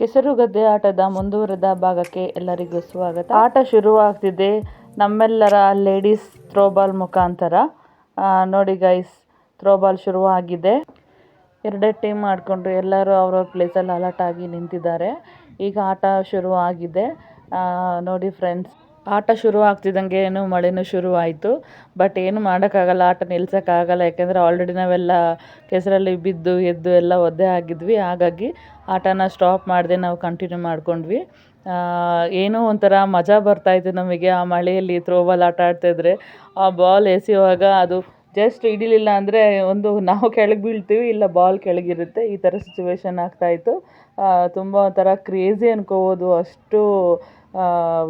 ಕೆಸರುಗದ್ದೆ ಆಟದ ಮುಂದುವರೆದ ಭಾಗಕ್ಕೆ ಎಲ್ಲರಿಗೂ ಸ್ವಾಗತ. ಆಟ ಶುರುವಾಗ್ತಿದೆ. ನಮ್ಮೆಲ್ಲರ ಲೇಡೀಸ್ ಥ್ರೋಬಾಲ್ ಮುಖಾಂತರ. ನೋಡಿ ಗೈಸ್, ಥ್ರೋಬಾಲ್ ಶುರುವಾಗಿದೆ. ಎರಡೇ ಟೀಮ್ ಮಾಡಿಕೊಂಡು ಎಲ್ಲರೂ ಅವ್ರವ್ರ ಪ್ಲೇಸಲ್ಲಿ ಅಲರ್ಟ್ ಆಗಿ ನಿಂತಿದ್ದಾರೆ. ಈಗ ಆಟ ಶುರುವಾಗಿದೆ. ನೋಡಿ ಫ್ರೆಂಡ್ಸ್ ಆಟ ಶುರು ಆಗ್ತಿದ್ದಂಗೆ ಏನು ಮಳೆನೂ ಶುರು ಆಯಿತು. ಬಟ್ ಏನು ಮಾಡೋಕ್ಕಾಗಲ್ಲ, ಆಟ ನಿಲ್ಸೋಕ್ಕಾಗಲ್ಲ. ಯಾಕೆಂದರೆ ಆಲ್ರೆಡಿ ನಾವೆಲ್ಲ ಕೆಸರಲ್ಲಿ ಬಿದ್ದು, ಎದ್ದು ಎಲ್ಲ ಒದ್ದೆ ಆಗಿದ್ವಿ. ಹಾಗಾಗಿ ಆಟನ ಸ್ಟಾಪ್ ಮಾಡದೆ ನಾವು ಕಂಟಿನ್ಯೂ ಮಾಡ್ಕೊಂಡ್ವಿ. ಏನೋ ಒಂಥರ ಮಜಾ ಬರ್ತಾಯಿತ್ತು ನಮಗೆ. ಆ ಮಳೆಯಲ್ಲಿ ಥ್ರೋಬಾಲ್ ಆಟ ಆಡ್ತಾಯಿದ್ರೆ ಆ ಬಾಲ್ ಎಸೆಯುವಾಗ ಅದು ಜಸ್ಟ್ ಹಿಡಿಲಿಲ್ಲ ಅಂದರೆ ಒಂದು ನಾವು ಕೆಳಗೆ ಬೀಳ್ತೀವಿ, ಇಲ್ಲ ಬಾಲ್ ಕೆಳಗಿರುತ್ತೆ. ಈ ಥರ ಸಿಚುವೇಶನ್ ಆಗ್ತಾಯಿತ್ತು ತುಂಬ ಒಂಥರ ಕ್ರೇಜಿ ಅನ್ಕೋಬೋದು. ಅಷ್ಟು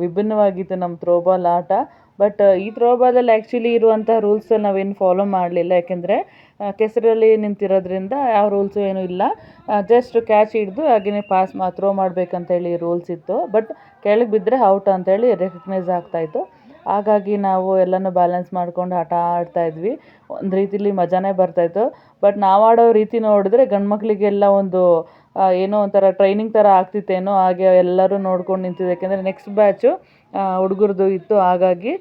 ವಿಭಿನ್ನವಾಗಿತ್ತು ನಮ್ಮ ಥ್ರೋಬಾಲ್ ಆಟ. ಬಟ್ ಈ ಥ್ರೋಬಾಲಲ್ಲಿ ಆ್ಯಕ್ಚುಲಿ ಇರುವಂಥ ರೂಲ್ಸ್ ನಾವೇನು ಫಾಲೋ ಮಾಡಲಿಲ್ಲ. ಯಾಕೆಂದರೆ ಕೆಸರಲ್ಲಿ ನಿಂತಿರೋದ್ರಿಂದ ಯಾವ ರೂಲ್ಸು ಏನೂ ಇಲ್ಲ. ಜಸ್ಟ್ ಕ್ಯಾಚ್ ಹಿಡಿದು ಹಾಗೆಯೇ ಪಾಸ್ ಮಾ ಥ್ರೋ ಮಾಡಬೇಕಂತೇಳಿ ರೂಲ್ಸ್ ಇತ್ತು. ಬಟ್ ಕೆಳಗೆ ಬಿದ್ದರೆ ಔಟ್ ಅಂತೇಳಿ ರೆಕಗ್ನೈಸ್ ಆಗ್ತಾಯಿತ್ತು ಹಾಗಾಗಿ ನಾವು ಎಲ್ಲನೂ ಬ್ಯಾಲೆನ್ಸ್ ಮಾಡ್ಕೊಂಡು ಆಟ ಆಡ್ತಾ ಇದ್ವಿ. ಒಂದು ರೀತಿಲಿ ಮಜಾನೇ ಬರ್ತಾಯಿತ್ತು ಬಟ್ ನಾವು ಆಡೋ ರೀತಿ ನೋಡಿದ್ರೆ ಗಂಡು ಮಕ್ಕಳಿಗೆಲ್ಲ ಒಂದು ಏನೋ ಒಂಥರ ಟ್ರೈನಿಂಗ್ ಥರ ಆಗ್ತಿತ್ತೇನೋ ಹಾಗೆ ಎಲ್ಲರೂ ನೋಡ್ಕೊಂಡು ನಿಂತಿದ್ದು ಯಾಕೆಂದರೆ ನೆಕ್ಸ್ಟ್ ಬ್ಯಾಚು ಹುಡುಗರದು ಇತ್ತು. ಹಾಗಾಗಿ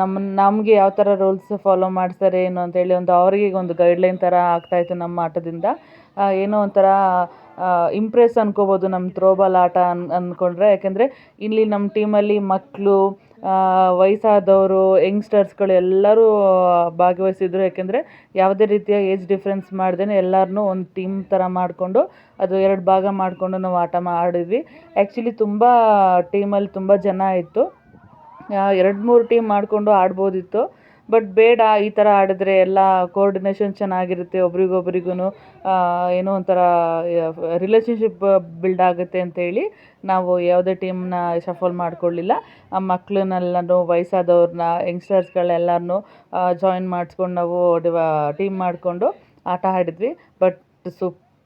ನಮ್ಮ ನಮಗೆ ಯಾವ ಥರ ರೂಲ್ಸ್ ಫಾಲೋ ಮಾಡ್ತಾರೆ ಏನು ಅಂತೇಳಿ ಒಂದು ಅವರಿಗೆ ಒಂದು ಗೈಡ್ಲೈನ್ ಥರ ಆಗ್ತಾಯಿತ್ತು ನಮ್ಮ ಆಟದಿಂದ. ಏನೋ ಒಂಥರ ಇಂಪ್ರೆಸ್ ಅನ್ಕೋಬೋದು ನಮ್ಮ ಥ್ರೋಬಾಲ್ ಆಟ ಅನ್ ಅಂದ್ಕೊಂಡ್ರೆ ಯಾಕೆಂದರೆ ಇಲ್ಲಿ ನಮ್ಮ ಟೀಮಲ್ಲಿ ಮಕ್ಕಳು ವಯಸ್ಸಾದವರು, ಯಂಗ್ಸ್ಟರ್ಸ್ಗಳು ಎಲ್ಲರೂ ಭಾಗವಹಿಸಿದ್ರು. ಯಾಕೆಂದರೆ ಯಾವುದೇ ರೀತಿಯ ಏಜ್ ಡಿಫ್ರೆನ್ಸ್ ಮಾಡ್ದೇ ಎಲ್ಲರನ್ನೂ ಒಂದು ಟೀಮ್ ಥರ ಮಾಡಿಕೊಂಡು, ಅದು ಎರಡು ಭಾಗ ಮಾಡಿಕೊಂಡು ನಾವು ಆಟ ಮಾಡಿದ್ವಿ. ಆ್ಯಕ್ಚುಲಿ ತುಂಬ ಟೀಮಲ್ಲಿ ತುಂಬ ಜನ ಇತ್ತು. ಎರಡು ಮೂರು ಟೀಮ್ ಮಾಡಿಕೊಂಡು ಆಡ್ಬೋದಿತ್ತು. ಬಟ್ ಬೇಡ, ಈ ಥರ ಆಡಿದ್ರೆ ಎಲ್ಲ ಕೋರ್ಡಿನೇಷನ್ ಚೆನ್ನಾಗಿರುತ್ತೆ ಒಬ್ರಿಗೊಬ್ರಿಗೂ ಏನೋ ಒಂಥರ ರಿಲೇಷನ್ಶಿಪ್ ಬಿಲ್ಡ್ ಆಗುತ್ತೆ ಅಂತೇಳಿ ನಾವು ಯಾವುದೇ ಟೀಮ್ನ ಶಫಲ್ ಮಾಡಿಕೊಳ್ಳಿಲ್ಲ. ಆ ಮಕ್ಕಳನ್ನೆಲ್ಲನೂ ವಯಸ್ಸಾದವ್ರನ್ನ ಯಂಗ್ಸ್ಟರ್ಸ್ಗಳೆಲ್ಲರನ್ನೂ ಜಾಯಿನ್ ಮಾಡಿಸ್ಕೊಂಡು ನಾವು ಟೀಮ್ ಮಾಡಿಕೊಂಡು ಆಟ ಆಡಿದ್ವಿ. ಬಟ್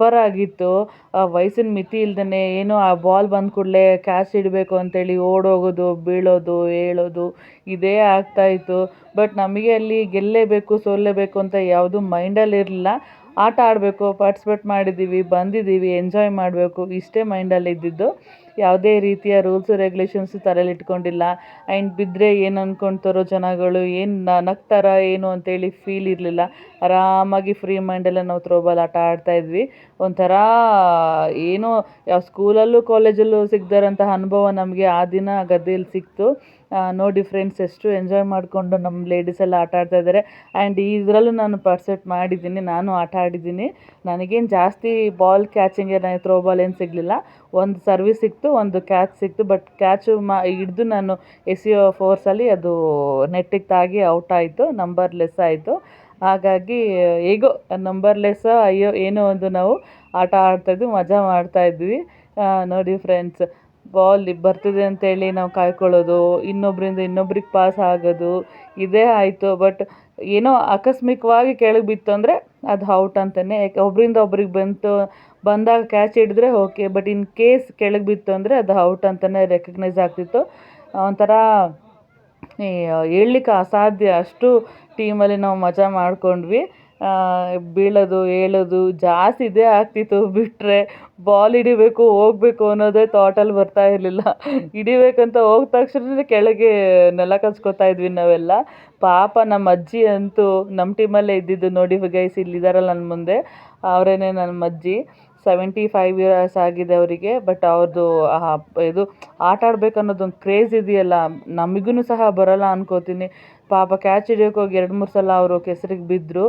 ಸೂಪರ್ ಆಗಿತ್ತು. ಆ ವಯಸ್ಸಿನ ಮಿತಿ ಇಲ್ದೇ ಏನೋ ಆ ಬಾಲ್ ಬಂದ ಕೂಡಲೇ ಕ್ಯಾಚ್ ಇಡಬೇಕು ಅಂತೇಳಿ ಓಡೋಗೋದು, ಬೀಳೋದು ಏಳೋದು ಇದೇ ಆಗ್ತಾಯಿತ್ತು ಬಟ್ ನಮಗೆ ಅಲ್ಲಿ ಗೆಲ್ಲೇಬೇಕು, ಸೋಲ್ಲೇಬೇಕು ಅಂತ ಯಾವುದೂ ಮೈಂಡಲ್ಲಿ ಇರಲಿಲ್ಲ ಆಟ ಆಡಬೇಕು ಪಾರ್ಟಿಸಿಪೇಟ್ ಮಾಡಿದ್ದೀವಿ ಬಂದಿದ್ದೀವಿ ಎಂಜಾಯ್ ಮಾಡಬೇಕು, ಇಷ್ಟೇ ಮೈಂಡಲ್ಲಿ ಇದ್ದಿದ್ದು. ಯಾವುದೇ ರೀತಿಯ ರೂಲ್ಸು ರೆಗ್ಯುಲೇಷನ್ಸು ತಲೆಯಲ್ಲಿ ಇಟ್ಕೊಂಡಿಲ್ಲ. ಆ್ಯಂಡ್ ಬಿದ್ದರೆ ಏನು ಅಂದ್ಕೊಳ್ತಾರೋ ಜನಗಳು, ಏನು ನಗ್ತಾರ, ಏನು ಅಂತೇಳಿ ಫೀಲ್ ಇರಲಿಲ್ಲ. ಆರಾಮಾಗಿ ಫ್ರೀ ಮೈಂಡೆಲ್ಲ ನಾವು ಥ್ರೋಬಾಲ್ ಆಟ ಆಡ್ತಾ ಇದ್ವಿ. ಒಂಥರ ಏನೋ, ಯಾವ ಸ್ಕೂಲಲ್ಲೂ ಕಾಲೇಜಲ್ಲೂ ಸಿಗದಿರೋಂತಹ ಅನುಭವ ನಮಗೆ ಆ ದಿನ ಗದ್ದೆಯಲ್ಲಿ ಸಿಕ್ತು. ನೋಡಿ ಫ್ರೆಂಡ್ಸ್ ಎಷ್ಟು ಎಂಜಾಯ್ ಮಾಡಿಕೊಂಡು ನಮ್ಮ ಲೇಡೀಸ್ ಎಲ್ಲ ಆಟ ಆಡ್ತಾ ಇದ್ದಾರೆ ಆ್ಯಂಡ್ ಇದರಲ್ಲೂ ನಾನು ಪರ್ಸೆಪ್ಟ್ ಮಾಡಿದ್ದೀನಿ, ನಾನು ಆಟ ಆಡಿದ್ದೀನಿ. ನನಗೇನು ಜಾಸ್ತಿ ಬಾಲ್ ಕ್ಯಾಚಿಂಗ್ ಏನು ಥ್ರೋ ಬಾಲ್ ಏನು ಸಿಗಲಿಲ್ಲ. ಒಂದು ಸರ್ವಿಸ್ ಸಿಕ್ತು, ಒಂದು ಕ್ಯಾಚ್ ಸಿಕ್ತು ಬಟ್ ಕ್ಯಾಚು ಮಾ, ಹಿಡಿದು ನಾನು ಎಸೆಯೋ ಫೋರ್ಸಲ್ಲಿ ಅದು ನೆಟ್ಟಿಗೆ ತಾಗಿ ಔಟ್ ಆಯಿತು ನಂಬರ್ ಲೆಸ್ ಆಯಿತು. ಹಾಗಾಗಿ, ಹೇಗೋ ನಂಬರ್ ಲೆಸ್ ಅಯ್ಯೋ, ಏನೋ ಒಂದು ನಾವು ಆಟ ಆಡ್ತಾಯಿದ್ವಿ ಮಜಾ ಮಾಡ್ತಾಯಿದ್ವಿ ನೋಡಿ ಫ್ರೆಂಡ್ಸ್ ಬಾಲ್ ಬರ್ತಿದೆ ಅಂತೇಳಿ ನಾವು ಕಾಯ್ಕೊಳ್ಳೋದು ಇನ್ನೊಬ್ಬರಿಂದ ಇನ್ನೊಬ್ರಿಗೆ ಪಾಸ್ ಆಗೋದು, ಇದೇ ಆಯಿತು. ಬಟ್ ಏನೋ ಆಕಸ್ಮಿಕವಾಗಿ ಕೆಳಗೆ ಬಿತ್ತು ಅಂದರೆ ಅದು ಔಟ್ ಅಂತಲೇ ಯಾಕೆ ಒಬ್ಬರಿಂದ ಒಬ್ರಿಗೆ ಬಂತು, ಬಂದಾಗ ಕ್ಯಾಚ್ ಹಿಡಿದ್ರೆ ಓಕೆ ಬಟ್ ಇನ್ ಕೇಸ್ ಕೆಳಗೆ ಬಿತ್ತು ಅಂದರೆ ಅದು ಔಟ್ ಅಂತಲೇ ರೆಕಗ್ನೈಸ್ ಆಗ್ತಿತ್ತು. ಒಂಥರ ಹೇಳಲಿಕ್ಕೆ ಅಸಾಧ್ಯ. ಅಷ್ಟು ಟೀಮಲ್ಲಿ ನಾವು ಮಜಾ ಮಾಡ್ಕೊಂಡ್ವಿ. ಬೀಳೋದು ಏಳೋದು ಜಾಸ್ತಿ ಇದೇ ಆಗ್ತಿತ್ತು. ಬಿಟ್ಟರೆ ಬಾಲ್ ಹಿಡಿಬೇಕು, ಹೋಗ್ಬೇಕು ಅನ್ನೋದೇ ಥಾಟಲ್ಲಿ ಬರ್ತಾ ಇರಲಿಲ್ಲ. ಹಿಡಿಬೇಕಂತ ಹೋದ ತಕ್ಷಣ ಕೆಳಗೆ ನೆಲ ಕಚ್ಕೋತಾ ಇದ್ವಿ ನಾವೆಲ್ಲ. ಪಾಪ ನಮ್ಮ ಅಜ್ಜಿ ಅಂತೂ ನಮ್ಮ ಟೀಮಲ್ಲೇ ಇದ್ದಿದ್ದು ನೋಡಿ ಗೈಸ್ ಇಲ್ಲಿದ್ದಾರಲ್ಲ ನನ್ನ ಮುಂದೆ. ಅವರೇನೆ ನಮ್ಮ ಅಜ್ಜಿ. ಸೆವೆಂಟಿ ಫೈವ್ ಇಯರ್ಸ್ ಆಗಿದೆ ಅವರಿಗೆ. ಬಟ್ ಅವ್ರದ್ದು ಇದು ಆಟ ಆಡ್ಬೇಕು ಅನ್ನೋದೊಂದು ಕ್ರೇಜ್ ಇದೆಯಲ್ಲ. ನಮಗೂ ಸಹ ಬರೋಲ್ಲ ಅನ್ಕೋತೀನಿ. ಪಾಪ ಕ್ಯಾಚ್ ಹಿಡಿಯೋಕೆ ಹೋಗಿ ಎರಡು ಮೂರು ಸಲ ಅವರು ಕೆಸರಿಗೆ ಬಿದ್ದರು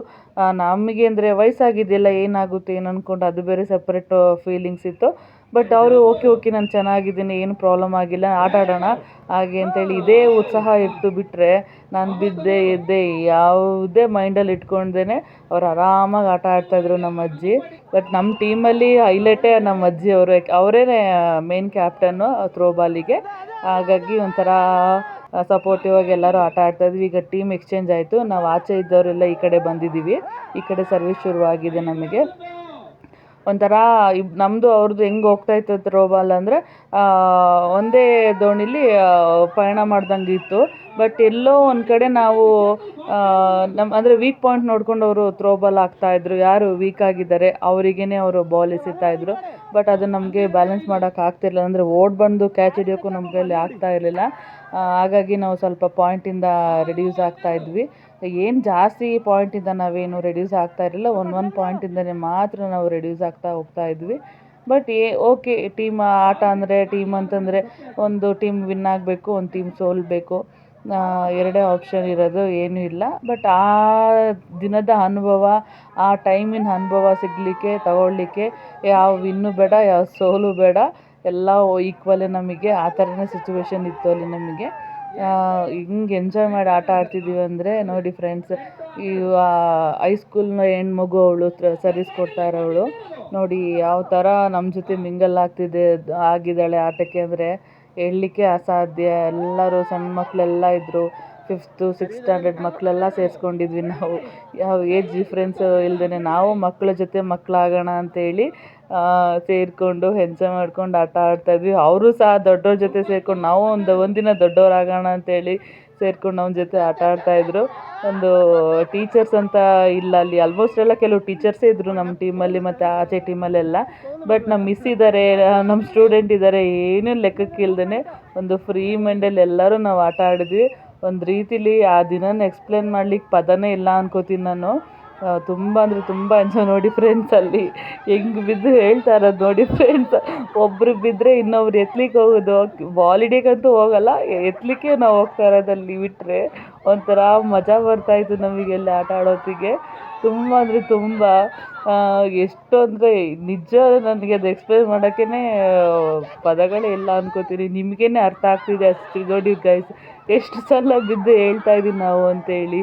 ನಮಗೆ ಅಂದರೆ ವಯಸ್ಸಾಗಿದೆಯಲ್ಲ ಏನಾಗುತ್ತೆ ಏನು ಅಂದ್ಕೊಂಡು ಅದು ಬೇರೆ ಸಪ್ರೇಟ್ ಫೀಲಿಂಗ್ಸ್ ಇತ್ತು. ಬಟ್ ಅವರು ಓಕೆ ಓಕೆ ನಾನು ಚೆನ್ನಾಗಿದ್ದೀನಿ, ಏನು ಪ್ರಾಬ್ಲಮ್ ಆಗಿಲ್ಲ, ಆಟ ಆಡೋಣ, ಹಾಗೆ ಅಂತೇಳಿ ಇದೇ ಉತ್ಸಾಹ ಇತ್ತು ಬಿಟ್ಟರೆ ನಾನು ಬಿದ್ದೆ, ಎದ್ದೆ, ಯಾವುದೇ ಮೈಂಡಲ್ಲಿ ಇಟ್ಕೊಂಡೇ ಅವ್ರು ಆರಾಮಾಗಿ ಆಟ ಆಡ್ತಾಯಿದ್ರು ನಮ್ಮ ಅಜ್ಜಿ. ಬಟ್ ನಮ್ಮ ಟೀಮಲ್ಲಿ ಹೈಲೈಟೇ ನಮ್ಮ ಅಜ್ಜಿ ಅವರು. ಅವರೇ ಮೇನ್ ಕ್ಯಾಪ್ಟನ್ನು ಥ್ರೋಬಾಲಿಗೆ ಹಾಗಾಗಿ ಒಂಥರ ಸಪೋರ್ಟಿವ್ ಆಗಿ ಎಲ್ಲರೂ ಆಟ ಆಡ್ತಾ ಇದ್ವಿ. ಈಗ ಟೀಮ್ ಎಕ್ಸ್ಚೇಂಜ್ ಆಯಿತು. ನಾವು ಆಚೆ ಇದ್ದವರೆಲ್ಲ ಈ ಕಡೆ ಬಂದಿದ್ದೀವಿ. ಈ ಕಡೆ ಸರ್ವಿಸ್ ಶುರುವಾಗಿದೆ ನಮಗೆ. ಒಂಥರ ನಮ್ಮದು ಅವ್ರದ್ದು ಹೆಂಗೆ ಹೋಗ್ತಾ ಇತ್ತು ಥ್ರೋಬಾಲ್ ಅಂದರೆ ಒಂದೇ ದೋಣಿಲಿ ಪಯಣ ಮಾಡ್ದಂಗೆ ಇತ್ತು. ಬಟ್ ಎಲ್ಲೋ ಒಂದು ಕಡೆ ನಾವು ನಮ್ಮ ಅಂದರೆ ವೀಕ್ ಪಾಯಿಂಟ್ ನೋಡ್ಕೊಂಡು ಅವರು ಥ್ರೋಬಾಲ್ ಆಗ್ತಾಯಿದ್ರು ಯಾರು ವೀಕ್ ಆಗಿದ್ದಾರೆ ಅವರಿಗೇ ಅವರು ಬಾಲ್ ಎಸಿತಾಯಿದ್ರು ಬಟ್ ಅದು ನಮಗೆ ಬ್ಯಾಲೆನ್ಸ್ ಮಾಡೋಕೆ ಆಗ್ತಿರಲಿಲ್ಲ. ಅಂದರೆ ಓಡ್ ಬಂದು ಕ್ಯಾಚ್ ಹಿಡಿಯೋಕ್ಕೂ ನಮ್ಮ ಕೈಯಲ್ಲಿ ಆಗ್ತಾ ಇರಲಿಲ್ಲ. ಹಾಗಾಗಿ ನಾವು ಸ್ವಲ್ಪ ಪಾಯಿಂಟಿಂದ ರೆಡ್ಯೂಸ್ ಆಗ್ತಾ ಇದ್ವಿ. ಏನು ಜಾಸ್ತಿ ಪಾಯಿಂಟಿಂದ ನಾವೇನು ರೆಡ್ಯೂಸ್ ಆಗ್ತಾ ಇರಲಿಲ್ಲ. ಒಂದು ಒಂದು ಪಾಯಿಂಟಿಂದನೇ ಮಾತ್ರ ನಾವು ರೆಡ್ಯೂಸ್ ಆಗ್ತಾ ಹೋಗ್ತಾ ಇದ್ವಿ. ಬಟ್ ಏ ಓಕೆ ಟೀಮ್ ಆಟ ಅಂದರೆ ಟೀಮ್ ಅಂತಂದರೆ ಒಂದು ಟೀಮ್ ವಿನ್ ಆಗಬೇಕು, ಒಂದು ಟೀಮ್ ಸೋಲ್ಬೇಕು. ಎರಡೇ ಆಪ್ಷನ್ ಇರೋದು ಏನೂ ಇಲ್ಲ. ಬಟ್ ಆ ದಿನದ ಅನುಭವ, ಆ ಟೈಮಿನ ಅನುಭವ ಸಿಗಲಿಕ್ಕೆ ತಗೊಳ್ಳಿಕ್ಕೆ ಯಾವ ವಿನ್ನು ಬೇಡ, ಯಾವ ಸೋಲು ಬೇಡ. ಎಲ್ಲ ಈಕ್ವಲ್ ನಮಗೆ, ಆ ಥರನೇ ಸಿಚುವೇಶನ್ ಇತ್ತು ಅಲ್ಲಿ ನಮಗೆ. ಹಿಂಗೆ ಎಂಜಾಯ್ ಮಾಡಿ ಆಟ ಆಡ್ತಿದ್ದೀವಿ ಅಂದರೆ ನೋಡಿ ಫ್ರೆಂಡ್ಸ್ ಈ ಹೈಸ್ಕೂಲ್ನ ಹೆಣ್ಮಗು ಅವಳು ಸರ್ವಿಸ್ ಕೊಡ್ತಾ ಇರೋವಳು ನೋಡಿ ಯಾವ ಥರ ನಮ್ಮ ಜೊತೆ ಮಿಂಗಲ್ ಆಗ್ತಿದೆ, ಆಗಿದ್ದಾಳೆ ಆಟಕ್ಕೆ ಅಂದರೆ ಹೇಳಲಿಕ್ಕೆ ಅಸಾಧ್ಯ. ಎಲ್ಲರೂ ಸಣ್ಣ ಮಕ್ಕಳೆಲ್ಲ ಇದ್ದರು ಫಿಫ್ತು ಸಿಕ್ಸ್ ಸ್ಟ್ಯಾಂಡರ್ಡ್ ಮಕ್ಕಳೆಲ್ಲ ಸೇರಿಸ್ಕೊಂಡಿದ್ವಿ ನಾವು. ಯಾವ ಏಜ್ ಡಿಫ್ರೆನ್ಸ್ ಇಲ್ಲದೇ ನಾವು ಮಕ್ಕಳ ಜೊತೆ ಮಕ್ಕಳಾಗೋಣ ಅಂತೇಳಿ ಸೇರಿಕೊಂಡು ಎಂಜಾಯ್ ಮಾಡ್ಕೊಂಡು ಆಟ ಆಡ್ತಾಯಿದ್ವಿ ಅವರು ಸಹ ದೊಡ್ಡವ್ರ ಜೊತೆ ಸೇರ್ಕೊಂಡು ನಾವು ಒಂದು ಒಂದಿನ ದೊಡ್ಡವರಾಗೋಣ ಅಂತೇಳಿ ಸೇರ್ಕೊಂಡು ಅವ್ನ ಜೊತೆ ಆಟ ಆಡ್ತಾಯಿದ್ರು ಒಂದು ಟೀಚರ್ಸ್ ಅಂತ ಇಲ್ಲ ಅಲ್ಲಿ. ಆಲ್ಮೋಸ್ಟ್ ಎಲ್ಲ ಕೆಲವು ಟೀಚರ್ಸೇ ಇದ್ದರು ನಮ್ಮ ಟೀಮಲ್ಲಿ ಮತ್ತು ಆಚೆ ಟೀಮಲ್ಲೆಲ್ಲ ಬಟ್ ನಮ್ಮ ಮಿಸ್ ಇದ್ದಾರೆ ನಮ್ಮ ಸ್ಟೂಡೆಂಟ್ ಇದ್ದಾರೆ ಏನೂ ಲೆಕ್ಕಕ್ಕಿಲ್ದೇ ಒಂದು ಫ್ರೀ ಮೈಂಡಲ್ಲಿ ಎಲ್ಲರೂ ನಾವು ಆಟ ಆಡಿದ್ವಿ. ಒಂದು ರೀತಿಲಿ ಆ ದಿನನ ಎಕ್ಸ್ಪ್ಲೇನ್ ಮಾಡ್ಲಿಕ್ಕೆ ಪದನೇ ಇಲ್ಲ ಅನ್ಕೋತೀನಿ ನಾನು. ತುಂಬ ಅಂದರೆ ತುಂಬ ಎಂಜಾಯ್ ನೋಡಿ ಫ್ರೆಂಡ್ಸ್ ಅಲ್ಲಿ. ಹೆಂಗೆ ಬಿದ್ದು ಹೇಳ್ತಾ ಇರೋದು ನೋಡಿ ಫ್ರೆಂಡ್ಸ್ ಒಬ್ರು ಬಿದ್ದರೆ ಇನ್ನೊಬ್ರು ಎತ್ತಲಿಕ್ಕೆ ಹೋಗೋದು. ಬಾಲ್ ಹೋಗಲ್ಲ ಎತ್ತಲಿಕ್ಕೆ ನಾವು ಹೋಗ್ತಾ ಇರೋದು ಅಲ್ಲಿ ಬಿಟ್ಟರೆ ಒಂಥರ ಮಜಾ ಬರ್ತಾಯಿತ್ತು ನಮಗೆ ಅಲ್ಲಿ ಆಟ ಆಡೋತ್ತಿಗೆ. ತುಂಬ ಅಂದರೆ ತುಂಬ ಎಷ್ಟು ಅಂದರೆ ನಿಜ ನನಗೆ ಅದು ಎಕ್ಸ್ಪ್ಲೇನ್ ಮಾಡೋಕ್ಕೇ ಪದಗಳೇ ಇಲ್ಲ ಅನ್ಕೋತೀನಿ. ನಿಮಗೇನೆ ಅರ್ಥ ಆಗ್ತಿದೆ ಅಷ್ಟು ನೋಡಿ ಗೈಸ್ ಎಷ್ಟು ಸಲ ಬಿದ್ದು ಹೇಳ್ತಾ ಇದ್ದೀವಿ ನಾವು ಅಂತೇಳಿ.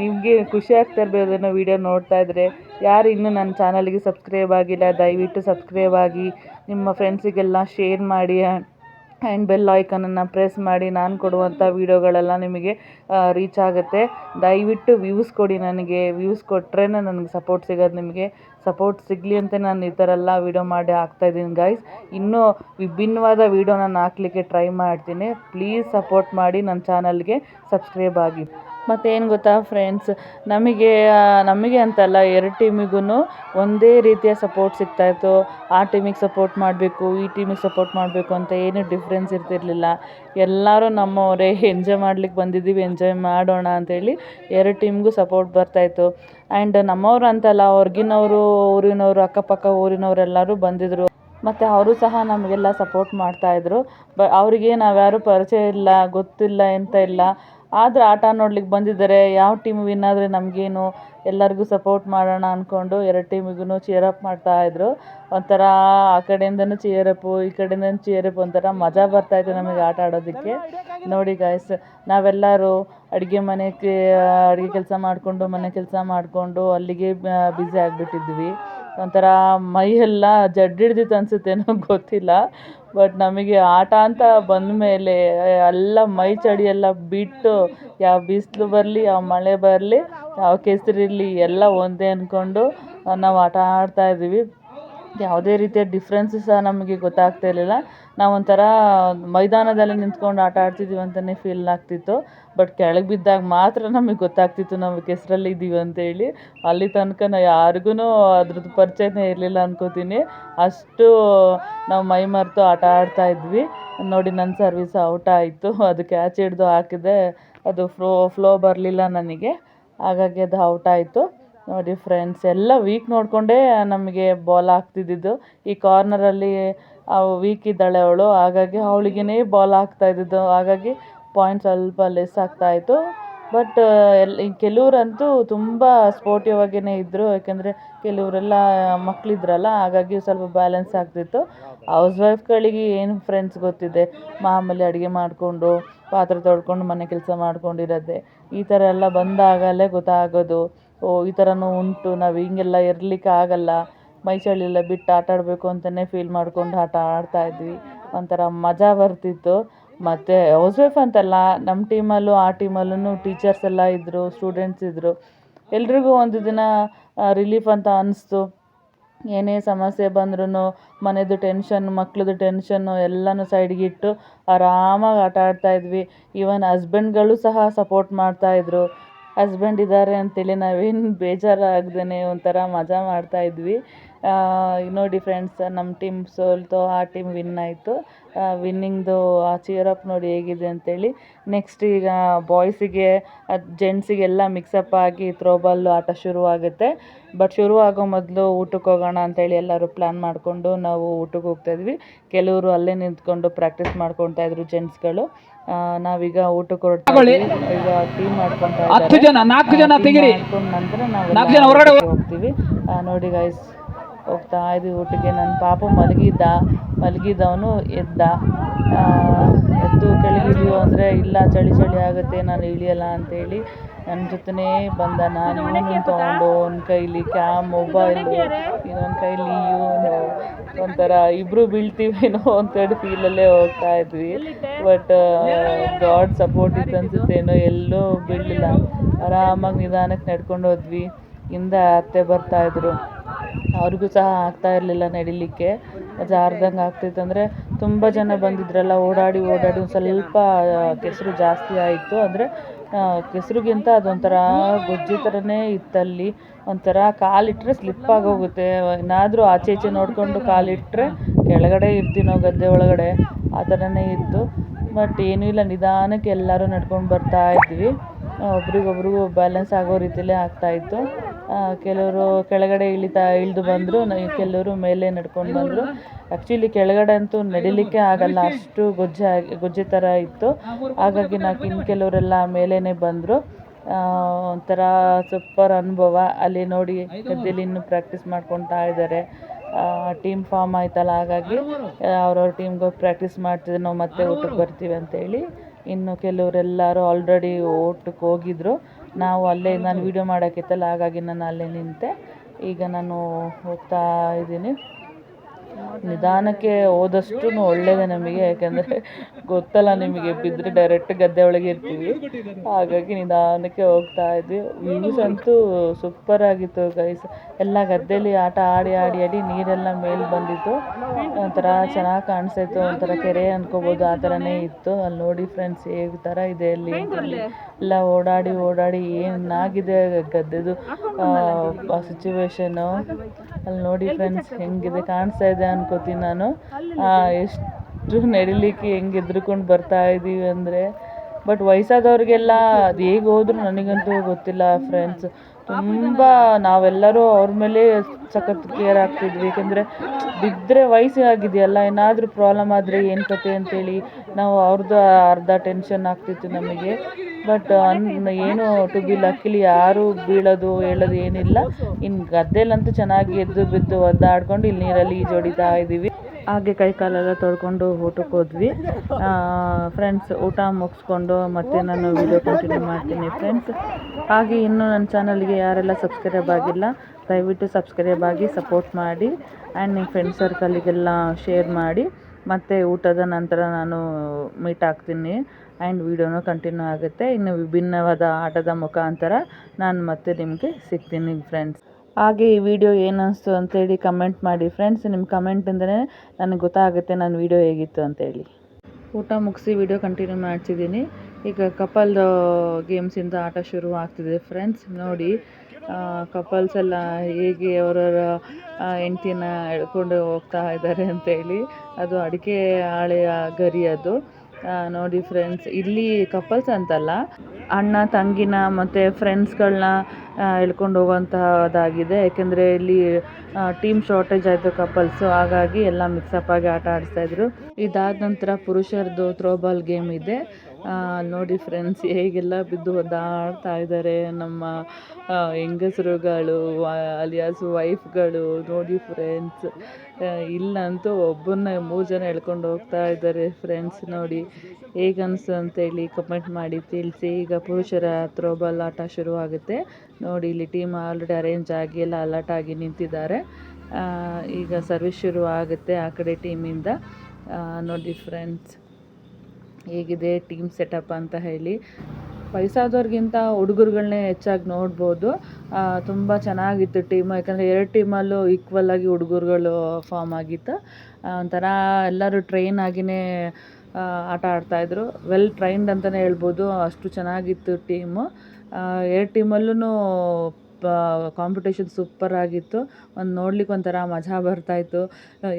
ನಿಮಗೆ ಖುಷಿ ಆಗ್ತಾ ಇರ್ಬೋದು ಏನೋ ವೀಡಿಯೋ ನೋಡ್ತಾ ಇದ್ದರೆ ಯಾರು ಇನ್ನೂ ನನ್ನ ಚಾನಲ್ಗೆ ಸಬ್ಸ್ಕ್ರೈಬ್ ಆಗಿಲ್ಲ, ದಯವಿಟ್ಟು ಸಬ್ಸ್ಕ್ರೈಬ್ ಆಗಿ, ನಿಮ್ಮ ಫ್ರೆಂಡ್ಸಿಗೆಲ್ಲ ಶೇರ್ ಮಾಡಿ ಆ್ಯಂಡ್ ಬೆಲ್ ಐಕನನ್ನು ಪ್ರೆಸ್ ಮಾಡಿ, ನಾನು ಕೊಡುವಂಥ ವೀಡಿಯೋಗಳೆಲ್ಲ ನಿಮಗೆ ರೀಚ್ ಆಗುತ್ತೆ. ದಯವಿಟ್ಟು ವ್ಯೂಸ್ ಕೊಡಿ ನನಗೆ ವ್ಯೂಸ್ ಕೊಟ್ಟರೆ ನನಗೆ ಸಪೋರ್ಟ್ ಸಿಗೋದು ನಿಮಗೆ. ಸಪೋರ್ಟ್ ಸಿಗಲಿ ಅಂತ ನಾನು ಈ ಥರ ಎಲ್ಲ ವೀಡಿಯೋ ಮಾಡಿ ಹಾಕ್ತಾಯಿದ್ದೀನಿ ಗೈಸ್ ಇನ್ನೂ ವಿಭಿನ್ನವಾದ ವೀಡಿಯೋ ನಾನು ಹಾಕ್ಲಿಕ್ಕೆ ಟ್ರೈ ಮಾಡ್ತೀನಿ. ಪ್ಲೀಸ್ ಸಪೋರ್ಟ್ ಮಾಡಿ ನನ್ನ ಚಾನಲ್ಗೆ ಸಬ್ಸ್ಕ್ರೈಬ್ ಆಗಿ. ಮತ್ತೇನು ಗೊತ್ತಾ ಫ್ರೆಂಡ್ಸ್ ನಮಗೆ ನಮಗೆ ಅಂತಲ್ಲ, ಎರಡು ಟೀಮಿಗೂ ಒಂದೇ ರೀತಿಯ ಸಪೋರ್ಟ್ ಸಿಗ್ತಾಯಿತ್ತು ಆ ಟೀಮಿಗೆ ಸಪೋರ್ಟ್ ಮಾಡಬೇಕು, ಈ ಟೀಮಿಗೆ ಸಪೋರ್ಟ್ ಮಾಡಬೇಕು ಅಂತ ಏನೂ ಡಿಫ್ರೆನ್ಸ್ ಇರ್ತಿರಲಿಲ್ಲ. ಎಲ್ಲರೂ ನಮ್ಮವರೇ ಎಂಜಾಯ್ ಮಾಡ್ಲಿಕ್ಕೆ ಬಂದಿದ್ದೀವಿ ಎಂಜಾಯ್ ಮಾಡೋಣ ಅಂತೇಳಿ ಎರಡು ಟೀಮ್ಗೂ ಸಪೋರ್ಟ್ ಬರ್ತಾಯಿತ್ತು ಆ್ಯಂಡ್ ನಮ್ಮವ್ರು ಅಂತಲ್ಲ, ಹೊರ್ಗಿನವರು, ಊರಿನವರು, ಅಕ್ಕಪಕ್ಕ ಊರಿನವರೆಲ್ಲರೂ ಬಂದಿದ್ದರು ಮತ್ತು ಅವರು ಸಹ ನಮಗೆಲ್ಲ ಸಪೋರ್ಟ್ ಮಾಡ್ತಾಯಿದ್ರು ಬ, ಅವರಿಗೆ ನಾವ್ಯಾರೂ ಪರಿಚಯ ಇಲ್ಲ, ಗೊತ್ತಿಲ್ಲ ಎಂತ ಇಲ್ಲ. ಆದರೂ ಆಟ ನೋಡ್ಲಿಕ್ಕೆ ಬಂದಿದ್ದಾರೆ. ಯಾವ ಟೀಮ್ ವಿನ್ ಆದರೆ ನಮಗೇನು ಎಲ್ಲರಿಗೂ ಸಪೋರ್ಟ್ ಮಾಡೋಣ ಅಂದ್ಕೊಂಡು ಎರಡು ಟೀಮಿಗೂ ಮಾಡ್ತಾ ಮಾಡ್ತಾಯಿದ್ರು ಒಂಥರ ಆ ಕಡೆಯಿಂದನೂ ಚಿಯರಪ್ಪು ಈ ಕಡೆಯಿಂದನೂ ಚೇರಪ್ ಒಂಥರ ಮಜಾ ಬರ್ತಾಯಿತ್ತು ನಮಗೆ ಆಟ ಆಡೋದಕ್ಕೆ. ನೋಡಿ ಗಾಯ್ಸ್ ನಾವೆಲ್ಲರೂ ಅಡುಗೆ ಮನೆಗೆ, ಅಡುಗೆ ಕೆಲಸ ಮಾಡಿಕೊಂಡು ಮನೆ ಕೆಲಸ ಮಾಡಿಕೊಂಡು ಅಲ್ಲಿಗೆ ಬ್ಯುಸಿ ಆಗಿಬಿಟ್ಟಿದ್ವಿ. ಒಂಥರ ಮೈಯೆಲ್ಲ ಜಡ್ಡಿಡ್ದಿತ್ತು ಅನಿಸುತ್ತೇನೋ ಗೊತ್ತಿಲ್ಲ. ಬಟ್ ನಮಗೆ ಆಟ ಅಂತ ಬಂದ ಮೇಲೆ ಎಲ್ಲ ಮೈ ಚಳಿ ಎಲ್ಲ ಬಿಟ್ಟು ಯಾವ ಬಿಸಿಲು ಬರಲಿ, ಯಾವ ಮಳೆ ಬರಲಿ, ಯಾವ ಕೆಸರಿರಲಿ ಎಲ್ಲ ಒಂದೇ ಅಂದ್ಕೊಂಡು ನಾವು ಆಟ ಆಡ್ತಾ ಇದ್ದೀವಿ. ಯಾವುದೇ ರೀತಿಯ ಡಿಫ್ರೆನ್ಸ್ ಸಹ ನಮಗೆ ಗೊತ್ತಾಗ್ತಾ ಇರಲಿಲ್ಲ. ನಾವು ಒಂಥರ ಮೈದಾನದಲ್ಲಿ ನಿಂತ್ಕೊಂಡು ಆಟ ಆಡ್ತಿದ್ದೀವಿ ಅಂತಲೇ ಫೀಲ್ ಆಗ್ತಿತ್ತು. ಬಟ್ ಕೆಳಗೆ ಬಿದ್ದಾಗ ಮಾತ್ರ ನಮಗೆ ಗೊತ್ತಾಗ್ತಿತ್ತು ನಾವು ಕೆಸರಲ್ಲಿ ಇದ್ದೀವಿ ಅಂತೇಳಿ. ಅಲ್ಲಿ ತನಕ ನಾ ಯಾರಿಗೂ ಅದ್ರದ್ದು ಪರಿಚಯನೇ ಇರಲಿಲ್ಲ ಅನ್ಕೋತೀನಿ. ಅಷ್ಟು ನಾವು ಮೈ ಮರೆತು ಆಟ ಆಡ್ತಾ ಇದ್ವಿ. ನೋಡಿ ನನ್ನ ಸರ್ವಿಸ್ ಔಟ್ ಆಯಿತು. ಅದು ಕ್ಯಾಚ್ ಹಿಡ್ದು ಹಾಕಿದೆ. ಅದು ಫ್ಲೋ ಫ್ಲೋ ಬರಲಿಲ್ಲ ನನಗೆ. ಹಾಗಾಗಿ ಅದು ಔಟ್ ಆಯಿತು. ನೋಡಿ ಫ್ರೆಂಡ್ಸ್ ಎಲ್ಲ ವೀಕ್ ನೋಡಿಕೊಂಡೇ ನಮಗೆ ಬಾಲ್ ಆಗ್ತಿದ್ದಿದ್ದು. ಈ ಕಾರ್ನರಲ್ಲಿ ವೀಕ್ ಇದ್ದಾಳೆ ಅವಳು. ಹಾಗಾಗಿ ಅವಳಿಗೇ ಬಾಲ್ ಹಾಕ್ತಾ ಇದ್ದಿದ್ದು. ಹಾಗಾಗಿ ಪಾಯಿಂಟ್ ಸ್ವಲ್ಪ ಲೆಸ್ ಆಗ್ತಾಯಿತ್ತು ಬಟ್ ಎಲ್ಲಿ ಕೆಲವ್ರಂತೂ ತುಂಬ ಸ್ಪೋರ್ಟಿವ್ ಆಗೇ ಇದ್ದರು ಯಾಕೆಂದರೆ ಕೆಲವರೆಲ್ಲ ಮಕ್ಕಳಿದ್ರಲ್ಲ ಹಾಗಾಗಿ ಸ್ವಲ್ಪ ಬ್ಯಾಲೆನ್ಸ್ ಆಗ್ತಿತ್ತು. ಹೌಸ್ ವೈಫ್ಗಳಿಗೆ ಏನು ಫ್ರೆಂಡ್ಸ್ ಗೊತ್ತಿದೆ? ಮಾಮೂಲಿ ಅಡುಗೆ ಮಾಡಿಕೊಂಡು, ಪಾತ್ರೆ ತೊಳ್ಕೊಂಡು, ಮನೆ ಕೆಲಸ ಮಾಡ್ಕೊಂಡಿರೋದೆ. ಈ ಥರ ಎಲ್ಲ ಬಂದಾಗಲೇ ಗೊತ್ತಾಗೋದು. ಓ, ಈ ಥರನೂ ಉಂಟು. ನಾವು ಹೀಗೆಲ್ಲ ಇರಲಿಕ್ಕೆ ಆಗೋಲ್ಲ. ಮೈ ಬಿಟ್ಟು ಆಟ ಆಡಬೇಕು ಅಂತಲೇ ಫೀಲ್ ಮಾಡ್ಕೊಂಡು ಆಟ ಆಡ್ತಾಯಿದ್ವಿ ಒಂಥರ ಮಜಾ ಬರ್ತಿತ್ತು. ಮತ್ತು ಹೌಸ್ ವೈಫ್ ಅಂತಲ್ಲ ನಮ್ಮ ಟೀಮಲ್ಲೂ ಆ ಟೀಮಲ್ಲೂ ಟೀಚರ್ಸ್ ಎಲ್ಲ ಇದ್ದರು ಸ್ಟೂಡೆಂಟ್ಸ್ ಇದ್ದರು ಎಲ್ರಿಗೂ ಒಂದು ದಿನ ರಿಲೀಫ್ ಅಂತ ಅನ್ನಿಸ್ತು ಏನೇ ಸಮಸ್ಯೆ ಬಂದ್ರೂ ಮನೆಯದು ಟೆನ್ಷನ್ ಮಕ್ಳದ್ದು ಟೆನ್ಷನ್ನು ಎಲ್ಲನೂ ಸೈಡ್ಗಿಟ್ಟು ಆರಾಮಾಗಿ ಆಟ ಆಡ್ತಾ ಇದ್ವಿ. ಈವನ್ ಹಸ್ಬೆಂಡ್ಗಳು ಸಹ ಸಪೋರ್ಟ್ ಮಾಡ್ತಾಯಿದ್ರು ಹಸ್ಬೆಂಡ್ ಇದ್ದಾರೆ ಅಂತೇಳಿ ನಾವೇನು ಬೇಜಾರಾಗ್ದೇ ಒಂಥರ ಮಜಾ ಮಾಡ್ತಾ ಇದ್ವಿ. ನೋಡಿ ಫ್ರೆಂಡ್ಸ್ ನಮ್ಮ ಟೀಮ್ ಸೋಲ್ತು ಆ ಟೀಮ್ ವಿನ್ ಆಯಿತು. ವಿನ್ನಿಂಗ್ದು ಆ ಚೀರಪ್ ನೋಡಿ ಹೇಗಿದೆ ಅಂತೇಳಿ ನೆಕ್ಸ್ಟ್ ಈಗ ಬಾಯ್ಸಿಗೆ ಜೆಂಟ್ಸಿಗೆಲ್ಲ ಮಿಕ್ಸಪ್ ಆಗಿ ತ್ರೋಬಾಲ್ ಆಟ ಶುರುವಾಗುತ್ತೆ. ಬಟ್ ಶುರು ಆಗೋ ಮೊದಲು ಊಟಕ್ಕೆ ಹೋಗೋಣ ಅಂತೇಳಿ ಎಲ್ಲರೂ ಪ್ಲ್ಯಾನ್ ಮಾಡಿಕೊಂಡು ನಾವು ಊಟಕ್ಕೆ ಹೋಗ್ತಾಯಿದ್ವಿ ಕೆಲವರು ಅಲ್ಲೇ ನಿಂತ್ಕೊಂಡು ಪ್ರಾಕ್ಟೀಸ್ ಮಾಡ್ಕೊತಾ ಇದ್ರು ಜೆಂಟ್ಸ್ಗಳು ನಾವೀಗ ಊಟಕ್ಕೆ ಹೊರಡ್ತೀವಿ ಈಗ ಟೀಮ್ ಮಾಡ್ಕೊತಾ ಹತ್ತು ಇದ್ದಾರೆ. ಜನ ನಾಲ್ಕು ಜನ ತೆಗಿರಿ. ಮಾಡ್ಕೊಂಡ ನಂತರ ನಾವು ಹೋಗ್ತೀವಿ. ನೋಡಿ ಗೈಸ್ ಹೋಗ್ತಾ ಇದ್ವಿ ಊಟಕ್ಕೆ. ನನ್ನ ಪಾಪ ಮಲಗಿದ್ದ ಮಲಗಿದವನು ಎದ್ದ. ಎದ್ದು ಕೆಳಗೆ ಇಳಿಯು ಅಂದರೆ ಇಲ್ಲ ಚಳಿ ಚಳಿ ಆಗುತ್ತೆ ನಾನು ಇಳಿಯಲ್ಲ ಅಂತೇಳಿ ನನ್ನ ಜೊತೆನೇ ಬಂದ. ನಾನು ಇವನು ತೊಗೊಂಡು ಒಂದು ಕೈಲಿ ಕ್ಯಾ ಮೊಬೈಲು ಇನ್ನೊಂದು ಕೈಲಿ ಇವನು ಒಂಥರ ಇಬ್ಬರು ಬೀಳ್ತೀವೇನೋ ಅಂತೇಳಿ ಫೀಲಲ್ಲೇ ಹೋಗ್ತಾ ಇದ್ವಿ. ಬಟ್ ಗಾಡ್ ಸಪೋರ್ಟ್ ಇತ್ತು ಅನ್ಸುತ್ತೇನೋ ಎಲ್ಲೂ ಬೀಳಲಿಲ್ಲ. ಆರಾಮಾಗಿ ನಿಧಾನಕ್ಕೆ ನಡ್ಕೊಂಡು ಹೋದ್ವಿ. ಹಿಂದೆ ಅತ್ತೆ ಬರ್ತಾಯಿದ್ರು ಅವ್ರಿಗೂ ಸಹ ಆಗ್ತಾ ಇರಲಿಲ್ಲ ನಡಿಲಿಕ್ಕೆ. ಜಾರ್ದಂಗೆ ಆಗ್ತಿತ್ತು ಅಂದರೆ ತುಂಬ ಜನ ಬಂದಿದ್ರಲ್ಲ, ಓಡಾಡಿ ಓಡಾಡಿ ಒಂದು ಸ್ವಲ್ಪ ಕೆಸರು ಜಾಸ್ತಿ ಆಯಿತು ಅಂದರೆ ಕೆಸರಿಗಿಂತ ಅದೊಂಥರ ಗೊಜ್ಜು ಥರನೇ ಇತ್ತಲ್ಲಿ. ಒಂಥರ ಕಾಲಿಟ್ಟರೆ ಸ್ಲಿಪ್ ಆಗೋಗುತ್ತೆ. ಏನಾದರೂ ಆಚೆ ಈಚೆ ನೋಡಿಕೊಂಡು ಕಾಲಿಟ್ಟರೆ ಕೆಳಗಡೆ ಇರ್ತೀನೋ ಗದ್ದೆ ಒಳಗಡೆ, ಆ ಥರನೇ ಇತ್ತು. ಬಟ್ ಏನೂ ಇಲ್ಲ, ನಿಧಾನಕ್ಕೆ ಎಲ್ಲರೂ ನಡ್ಕೊಂಡು ಬರ್ತಾ ಇದ್ವಿ. ಒಬ್ರಿಗೊಬ್ರಿಗೂ ಬ್ಯಾಲೆನ್ಸ್ ಆಗೋ ರೀತಿಯಲ್ಲೇ ಆಗ್ತಾಯಿತ್ತು ಕೆಲವರು ಕೆಳಗಡೆ ಇಳಿತಾ ಇಳಿದು ಬಂದರು ಕೆಲವರು ಮೇಲೆ ನಡ್ಕೊಂಡು ಬಂದರು. ಆ್ಯಕ್ಚುಲಿ ಕೆಳಗಡೆ ಅಂತೂ ನಡಿಲಿಕ್ಕೆ ಆಗಲ್ಲ, ಅಷ್ಟು ಗೊಜ್ಜೆ ಗೊಜ್ಜೆ ಥರ ಇತ್ತು. ಹಾಗಾಗಿ ನಾವು ಇನ್ನು ಕೆಲವರೆಲ್ಲ ಮೇಲೇ ಬಂದರು. ಒಂಥರ ಸೂಪರ್ ಅನುಭವ. ಅಲ್ಲಿ ನೋಡಿ ಗದ್ದೆಲಿ ಇನ್ನೂ ಪ್ರಾಕ್ಟೀಸ್ ಮಾಡ್ಕೊತಾ ಇದ್ದಾರೆ ಟೀಮ್ ಫಾರ್ಮ್ ಆಯ್ತಲ್ಲ, ಹಾಗಾಗಿ ಅವ್ರವ್ರ ಟೀಮ್ಗೆ ಪ್ರಾಕ್ಟೀಸ್ ಮಾಡ್ತಿದ್ರು. ನಾವು ಮತ್ತೆ ಊಟಕ್ಕೆ ಬರ್ತೀವಿ ಅಂತೇಳಿ ಇನ್ನು ಕೆಲವರೆಲ್ಲರೂ ಆಲ್ರೆಡಿ ಊಟಕ್ಕೆ ಹೋಗಿದ್ರು. ನಾವು ಅಲ್ಲೇ ನಾನು ವೀಡಿಯೋ ಮಾಡೋಕ್ಕಿತ್ತಲ್ಲ ಹಾಗಾಗಿ ನಾನು ಅಲ್ಲೇ ನಿಂತೆ. ಈಗ ನಾನು ಹೋಗ್ತಾ ಇದ್ದೀನಿ. ನಿಧಾನಕ್ಕೆ ಹೋದಷ್ಟು ಒಳ್ಳೆಯದೇ ನಮಗೆ ಯಾಕೆಂದರೆ ಗೊತ್ತಲ್ಲ ನಿಮಗೆ ಬಿದ್ದರೆ ಡೈರೆಕ್ಟ್ ಗದ್ದೆ ಒಳಗೆ ಇರ್ತೀವಿ. ಹಾಗಾಗಿ ನಿಧಾನಕ್ಕೆ ಹೋಗ್ತಾ ಇದ್ವಿ. ವ್ಯೂಸ್ ಅಂತೂ ಸೂಪರ್ ಆಗಿತ್ತು ಗೈಸ್ ಎಲ್ಲ ಗದ್ದೆಯಲ್ಲಿ ಆಟ ಆಡಿ ಆಡಿ ಆಡಿ ನೀರೆಲ್ಲ ಮೇಲೆ ಬಂದಿತ್ತು. ಒಂಥರ ಚೆನ್ನಾಗಿ ಕಾಣಿಸ್ತಾಯಿತ್ತು ಒಂಥರ ಕೆರೆ ಅಂದ್ಕೋಬೋದು ಆ ಥರನೇ ಇತ್ತು. ಅಲ್ಲಿ ನೋಡಿ ಫ್ರೆಂಡ್ಸ್ ಹೇಗೆ ಥರ ಇದೆ ಅಲ್ಲಿ. ಎಲ್ಲ ಓಡಾಡಿ ಓಡಾಡಿ ಏನಾಗಿದೆ ಗದ್ದೆದು? ಸಿಚುವೇಶನು ಅಲ್ಲಿ ನೋಡಿ ಫ್ರೆಂಡ್ಸ್ ಹೆಂಗಿದೆ, ಕಾಣಿಸ್ತಾ ಇದೆ ಅನ್ಕೋತೀನಿ ನಾನು. ಎಷ್ಟು ನಡಿಲಿಕ್ಕೆ ಹೆಂಗೆ ಎದ್ರುಕೊಂಡು ಬರ್ತಾ ಇದ್ದೀವಿ ಅಂದರೆ ಬಟ್ ವಯಸ್ಸಾದವ್ರಿಗೆಲ್ಲ ಅದು ಹೇಗೆ ಹೋದ್ರು ನನಗಂತೂ ಗೊತ್ತಿಲ್ಲ ಫ್ರೆಂಡ್ಸ್ ತುಂಬ ನಾವೆಲ್ಲರೂ ಅವ್ರ ಮೇಲೆ ಸಖತ್ ಕೇರ್ ಆಗ್ತಿದ್ವಿ. ಏಕೆಂದರೆ ಬಿದ್ದರೆ ವಯಸ್ಸಾಗಿದೆಯಲ್ಲ ಏನಾದರೂ ಪ್ರಾಬ್ಲಮ್ ಆದರೆ ಏನು ಕತೆ ಅಂತೇಳಿ ನಾವು ಅವ್ರದ್ದು ಅರ್ಧ ಟೆನ್ಷನ್ ಆಗ್ತಿತ್ತು ನಮಗೆ. ಬಟ್ ಏನು ಟು ಬಿ ಲಕ್ಕಿಲಿ ಯಾರೂ ಬೀಳೋದು, ಹೇಳೋದು ಏನಿಲ್ಲ. ಇನ್ನು ಗದ್ದೆಲಂತೂ ಚೆನ್ನಾಗಿ ಎದ್ದು ಬಿದ್ದು ಒದ್ದಾಡ್ಕೊಂಡು ಇಲ್ಲಿ ನೀರಲ್ಲಿ ಈಜೊಡಿತಾ ಇದ್ದೀವಿ. ಹಾಗೆ ಕೈ ಕಾಲೆಲ್ಲ ತೊಳ್ಕೊಂಡು ಊಟಕ್ಕೆ ಹೋದ್ವಿ. ಫ್ರೆಂಡ್ಸ್ ಊಟ ಮುಗಿಸ್ಕೊಂಡು ಮತ್ತೆ ನಾನು ವಿಡಿಯೋ ಕಂಟಿನ್ಯೂ ಮಾಡ್ತೀನಿ ಫ್ರೆಂಡ್ಸ್ ಹಾಗೆ ಇನ್ನೂ ನನ್ನ ಚಾನಲ್ಗೆ ಯಾರೆಲ್ಲ ಸಬ್ಸ್ಕ್ರೈಬ್ ಆಗಿಲ್ಲ, ದಯವಿಟ್ಟು ಸಬ್ಸ್ಕ್ರೈಬ್ ಆಗಿ ಸಪೋರ್ಟ್ ಮಾಡಿ ಆ್ಯಂಡ್ ನಿಮ್ಮ ಫ್ರೆಂಡ್ ಸರ್ಕಲಿಗೆಲ್ಲ ಶೇರ್ ಮಾಡಿ. ಮತ್ತು ಊಟದ ನಂತರ ನಾನು ಮೀಟ್ ಆಗ್ತೀನಿ ಆ್ಯಂಡ್ ವೀಡಿಯೋನೂ ಕಂಟಿನ್ಯೂ ಆಗುತ್ತೆ. ಇನ್ನು ವಿಭಿನ್ನವಾದ ಆಟದ ಮುಖಾಂತರ ನಾನು ಮತ್ತೆ ನಿಮಗೆ ಸಿಗ್ತೀನಿ ಫ್ರೆಂಡ್ಸ್ ಹಾಗೆ ಈ ವಿಡಿಯೋ ಏನು ಅನಿಸ್ತು ಅಂತೇಳಿ ಕಮೆಂಟ್ ಮಾಡಿ. ಫ್ರೆಂಡ್ಸ್ ನಿಮ್ಮ ಕಮೆಂಟಿಂದಲೇ ನನಗೆ ಗೊತ್ತಾಗುತ್ತೆ ನನ್ನ ವಿಡಿಯೋ ಹೇಗಿತ್ತು ಅಂತೇಳಿ. ಊಟ ಮುಗಿಸಿ ವಿಡಿಯೋ ಕಂಟಿನ್ಯೂ ಮಾಡ್ತಿದ್ದೀನಿ. ಈಗ ಕಪಲ್ ಗೇಮ್ಸಿಂದ ಆಟ ಶುರು ಆಗ್ತಿದೆ. ಫ್ರೆಂಡ್ಸ್ ನೋಡಿ ಕಪಲ್ಸ್ ಎಲ್ಲ ಹೇಗೆ ಅವರವರ ಹೆಂಡ್ತಿನ ಎಳ್ಕೊಂಡು ಹೋಗ್ತಾ ಇದ್ದಾರೆ ಅಂತೇಳಿ. ಅದು ಅಡಿಕೆ ಹಾಳೆಯ ಗರಿ ಅದು. ನೋಡಿ ಫ್ರೆಂಡ್ಸ್ ಇಲ್ಲಿ ಕಪಲ್ಸ್ ಅಂತಲ್ಲ, ಅಣ್ಣ, ತಂಗಿನ ಮತ್ತು ಫ್ರೆಂಡ್ಸ್ಗಳನ್ನ ಎಳ್ಕೊಂಡು ಹೋಗುವಂತಹದ್ದಾಗಿದೆ. ಯಾಕೆಂದರೆ ಇಲ್ಲಿ ಟೀಮ್ ಶಾರ್ಟೇಜ್ ಆಯಿತು ಕಪಲ್ಸು ಹಾಗಾಗಿ ಎಲ್ಲ ಮಿಕ್ಸಪ್ ಆಗಿ ಆಟ ಆಡಿಸ್ತಾಯಿದ್ರು ಇದಾದ ನಂತರ ಪುರುಷರದು ಥ್ರೋಬಾಲ್ ಗೇಮ್ ಇದೆ. ನೋಡಿ ಫ್ರೆಂಡ್ಸ್ ಹೇಗೆಲ್ಲ ಬಿದ್ದು ಒದ್ದಾಡ್ತಾ ಇದ್ದಾರೆ ನಮ್ಮ ಹೆಂಗಸರುಗಳು ಅಲಿಯಾಸ್ ವೈಫ್ಗಳು ನೋಡಿ ಫ್ರೆಂಡ್ಸ್ ಇಲ್ಲಂತೂ ಒಬ್ಬರನ್ನ ಮೂರು ಜನ ಎಳ್ಕೊಂಡು ಹೋಗ್ತಾ ಇದ್ದಾರೆ ಫ್ರೆಂಡ್ಸ್ ನೋಡಿ. ಹೇಗೆ ಅಂತ ಅಂತೇಳಿ ಕಮೆಂಟ್ ಮಾಡಿ ತಿಳಿಸಿ. ಈಗ ಪುರುಷರ ಥ್ರೋಬಾಲ್ ಆಟ ಶುರುವಾಗುತ್ತೆ. ನೋಡಿ, ಇಲ್ಲಿ ಟೀಮ್ ಆಲ್ರೆಡಿ ಅರೇಂಜ್ ಆಗಿ ಎಲ್ಲ ಅಲರ್ಟ್ ಆಗಿ ನಿಂತಿದ್ದಾರೆ. ಈಗ ಸರ್ವಿಸ್ ಶುರು ಆಗುತ್ತೆ ಆ ಕಡೆ ಟೀಮಿಂದ ನೋಡಿ ಫ್ರೆಂಡ್ಸ್ ಹೇಗಿದೆ ಟೀಮ್ ಸೆಟಪ್ ಅಂತ ಹೇಳಿ. ವಯಸ್ಸಾದವ್ರಿಗಿಂತ ಹುಡುಗರುಗಳನ್ನೇ ಹೆಚ್ಚಾಗಿ ನೋಡ್ಬೋದು. ತುಂಬ ಚೆನ್ನಾಗಿತ್ತು ಟೀಮು ಯಾಕಂದರೆ ಎರಡು ಟೀಮಲ್ಲೂ ಈಕ್ವಲ್ ಆಗಿ ಹುಡುಗರುಗಳು ಫಾರ್ಮ್ ಆಗಿತ್ತು. ಒಂಥರ ಎಲ್ಲರೂ ಟ್ರೈನ್ ಆಗಿನೇ ಆಟ ಆಡ್ತಾಯಿದ್ರು ವೆಲ್ ಟ್ರೈನ್ಡ್ ಅಂತಲೇ ಹೇಳ್ಬೋದು. ಅಷ್ಟು ಚೆನ್ನಾಗಿತ್ತು ಟೀಮು ಎರಡು ಟೀಮಲ್ಲೂ ಕಾಂಪಿಟೇಷನ್ ಸೂಪರ್ ಆಗಿತ್ತು. ಒಂದು ನೋಡ್ಲಿಕ್ಕೆ ಒಂಥರ ಮಜಾ ಬರ್ತಾಯಿತ್ತು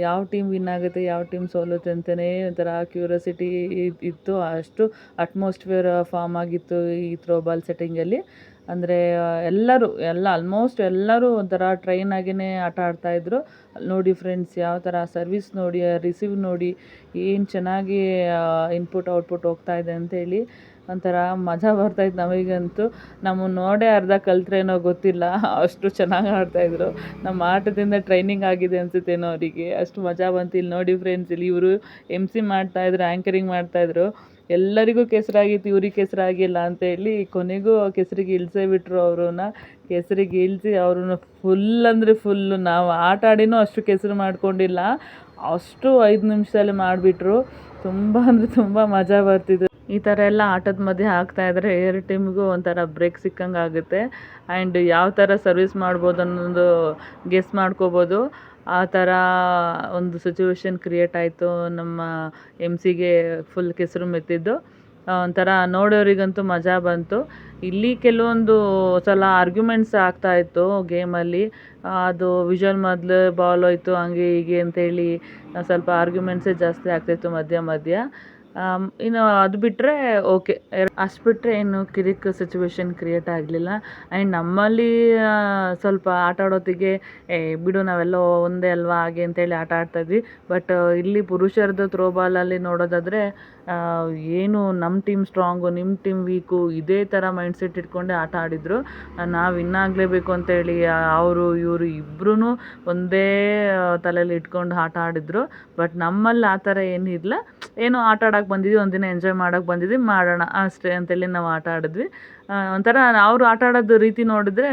ಯಾವ ಟೀಮ್ ವಿನ್ ಆಗುತ್ತೆ, ಯಾವ ಟೀಮ್ ಸೋಲುತ್ತೆ ಅಂತಲೇ ಒಂಥರ ಕ್ಯೂರಿಯಾಸಿಟಿ ಇತ್ತು. ಅಷ್ಟು ಅಟ್ಮಾಸ್ಫಿಯರ್ ಫಾರ್ಮ್ ಆಗಿತ್ತು ಈ ಥ್ರೋಬಾಲ್ ಸೆಟ್ಟಿಂಗಲ್ಲಿ ಅಂದರೆ ಎಲ್ಲರೂ, ಎಲ್ಲ ಆಲ್ಮೋಸ್ಟ್ ಎಲ್ಲರೂ ಒಂಥರ ಟ್ರೈನ್ ಆಗಿನೇ ಆಟ ಆಡ್ತಾಯಿದ್ರು ನೋಡಿ ಫ್ರೆಂಡ್ಸ್ ಯಾವ ಥರ ಸರ್ವಿಸ್ ನೋಡಿ ರಿಸೀವ್ ನೋಡಿ, ಏನು ಚೆನ್ನಾಗಿ ಇನ್ಪುಟ್ ಔಟ್ಪುಟ್ ಹೋಗ್ತಾಯಿದೆ ಅಂತೇಳಿ ಒಂಥರ ಮಜಾ ಬರ್ತಾಯಿತ್ತು ನಮಗಂತೂ. ನಮ್ಮನ್ನು ನೋಡೇ ಅರ್ಧ ಕಲ್ತ್ರೇನೋ ಗೊತ್ತಿಲ್ಲ. ಅಷ್ಟು ಚೆನ್ನಾಗಿ ಆಡ್ತಾಯಿದ್ರು ನಮ್ಮ ಆಟದಿಂದ ಟ್ರೈನಿಂಗ್ ಆಗಿದೆ ಅನಿಸುತ್ತೇನೋ ಅವರಿಗೆ. ಅಷ್ಟು ಮಜಾ ಬಂತು. ಇಲ್ಲಿ ನೋಡಿ ಫ್ರೆಂಡ್ಸ್ ಇಲ್ಲಿ ಇವರು ಎಂ ಸಿ ಮಾಡ್ತಾಯಿದ್ರು ಆ್ಯಂಕರಿಂಗ್ ಮಾಡ್ತಾಯಿದ್ರು ಎಲ್ಲರಿಗೂ ಕೆಸರಾಗಿತ್ತು. ಇವ್ರಿಗೆ ಕೆಸರಾಗಿಲ್ಲ ಅಂತೇಳಿ ಕೊನೆಗೂ ಕೆಸರಿಗೆ ಇಳಿಸೇ ಬಿಟ್ಟರು ಅವ್ರನ್ನ. ಕೆಸರಿಗೆ ಇಳಿಸಿ ಅವ್ರನ್ನ ಫುಲ್ ಅಂದರೆ ಫುಲ್ಲು ನಾವು ಆಟ ಆಡಿನೂ ಅಷ್ಟು ಕೆಸರು ಮಾಡ್ಕೊಂಡಿಲ್ಲ. ಅಷ್ಟು ಐದು ನಿಮಿಷದಲ್ಲಿ ಮಾಡಿಬಿಟ್ರು. ತುಂಬ ಅಂದರೆ ತುಂಬ ಮಜಾ ಬರ್ತಿದ್ದು ಈ ಥರ ಎಲ್ಲ ಆಟದ ಮಧ್ಯೆ ಇದ್ದರೆ ಎರಡು ಟೀಮ್ಗೂ ಒಂಥರ ಬ್ರೇಕ್ ಸಿಕ್ಕಂಗೆ ಆಗುತ್ತೆ ಆ್ಯಂಡ್ ಯಾವ ಥರ ಸರ್ವಿಸ್ ಮಾಡ್ಬೋದು ಅನ್ನೋದು ಗೆಸ್ ಮಾಡ್ಕೋಬೋದು. ಆ ಥರ ಒಂದು ಸಿಚುವೇಶನ್ ಕ್ರಿಯೇಟ್ ಆಯಿತು ನಮ್ಮ ಎಂ ಸಿಗೆ ಫುಲ್ ಕೆಸರು ಮೆತ್ತಿದ್ದು. ಒಂಥರ ನೋಡೋರಿಗಂತೂ ಮಜಾ ಬಂತು. ಇಲ್ಲಿ ಕೆಲವೊಂದು ಸಲ ಆರ್ಗ್ಯುಮೆಂಟ್ಸ್ ಆಗ್ತಾ ಇತ್ತು ಗೇಮಲ್ಲಿ ಅದು ವಿಜುವಲ್ ಮೊದಲು ಬಾಲ್ ಹೋಯ್ತು, ಹಂಗೆ ಹೀಗೆ ಅಂತೇಳಿ ಸ್ವಲ್ಪ ಆರ್ಗ್ಯುಮೆಂಟ್ಸೇ ಜಾಸ್ತಿ ಆಗ್ತಾಯಿತ್ತು ಮಧ್ಯ ಮಧ್ಯ. ಇನ್ನು ಅದು ಬಿಟ್ಟರೆ ಓಕೆ ಅಷ್ಟು ಬಿಟ್ಟರೆ ಏನು ಕಿರಿಕ್ ಸಿಚುವೇಶನ್ ಕ್ರಿಯೇಟ್ ಆಗಲಿಲ್ಲ. ಆ್ಯಂಡ್ ನಮ್ಮಲ್ಲಿ ಸ್ವಲ್ಪ ಆಟ ಆಡೋತ್ತಿಗೆ, ಏ, ಬಿಡು, ನಾವೆಲ್ಲ ಒಂದೇ ಅಲ್ವಾ, ಹಾಗೆ ಅಂತೇಳಿ ಆಟ ಆಡ್ತಾಯಿದ್ವಿ ಬಟ್ ಇಲ್ಲಿ ಪುರುಷರದ್ದು ತ್ರೋಬಾಲಲ್ಲಿ ನೋಡೋದಾದರೆ ಏನು ನಮ್ಮ ಟೀಮ್ ಸ್ಟ್ರಾಂಗು ನಿಮ್ಮ ಟೀಮ್ ವೀಕು ಇದೇ ಥರ ಮೈಂಡ್ಸೆಟ್ ಇಟ್ಕೊಂಡೆ ಆಟ ಆಡಿದರು. ನಾವು ವಿನ್ ಆಗಲೇಬೇಕು ಅಂತೇಳಿ ಅವರು, ಇವರು ಇಬ್ಬರೂ ಒಂದೇ ತಲೆಯಲ್ಲಿ ಇಟ್ಕೊಂಡು ಆಟ ಆಡಿದರು. ಬಟ್ ನಮ್ಮಲ್ಲಿ ಆ ಥರ ಏನಿಲ್ಲ. ಏನೋ ಆಟ ಆಡೋಕೆ ಬಂದಿದ್ವಿ, ಒಂದಿನ ಎಂಜಾಯ್ ಮಾಡೋಕೆ ಬಂದಿದ್ವಿ, ಮಾಡೋಣ ಅಷ್ಟೇ ಅಂತೇಳಿ ನಾವು ಆಟ ಆಡಿದ್ವಿ. ಒಂಥರ ಅವರು ಆಟ ಆಡೋದು ರೀತಿ ನೋಡಿದ್ರೆ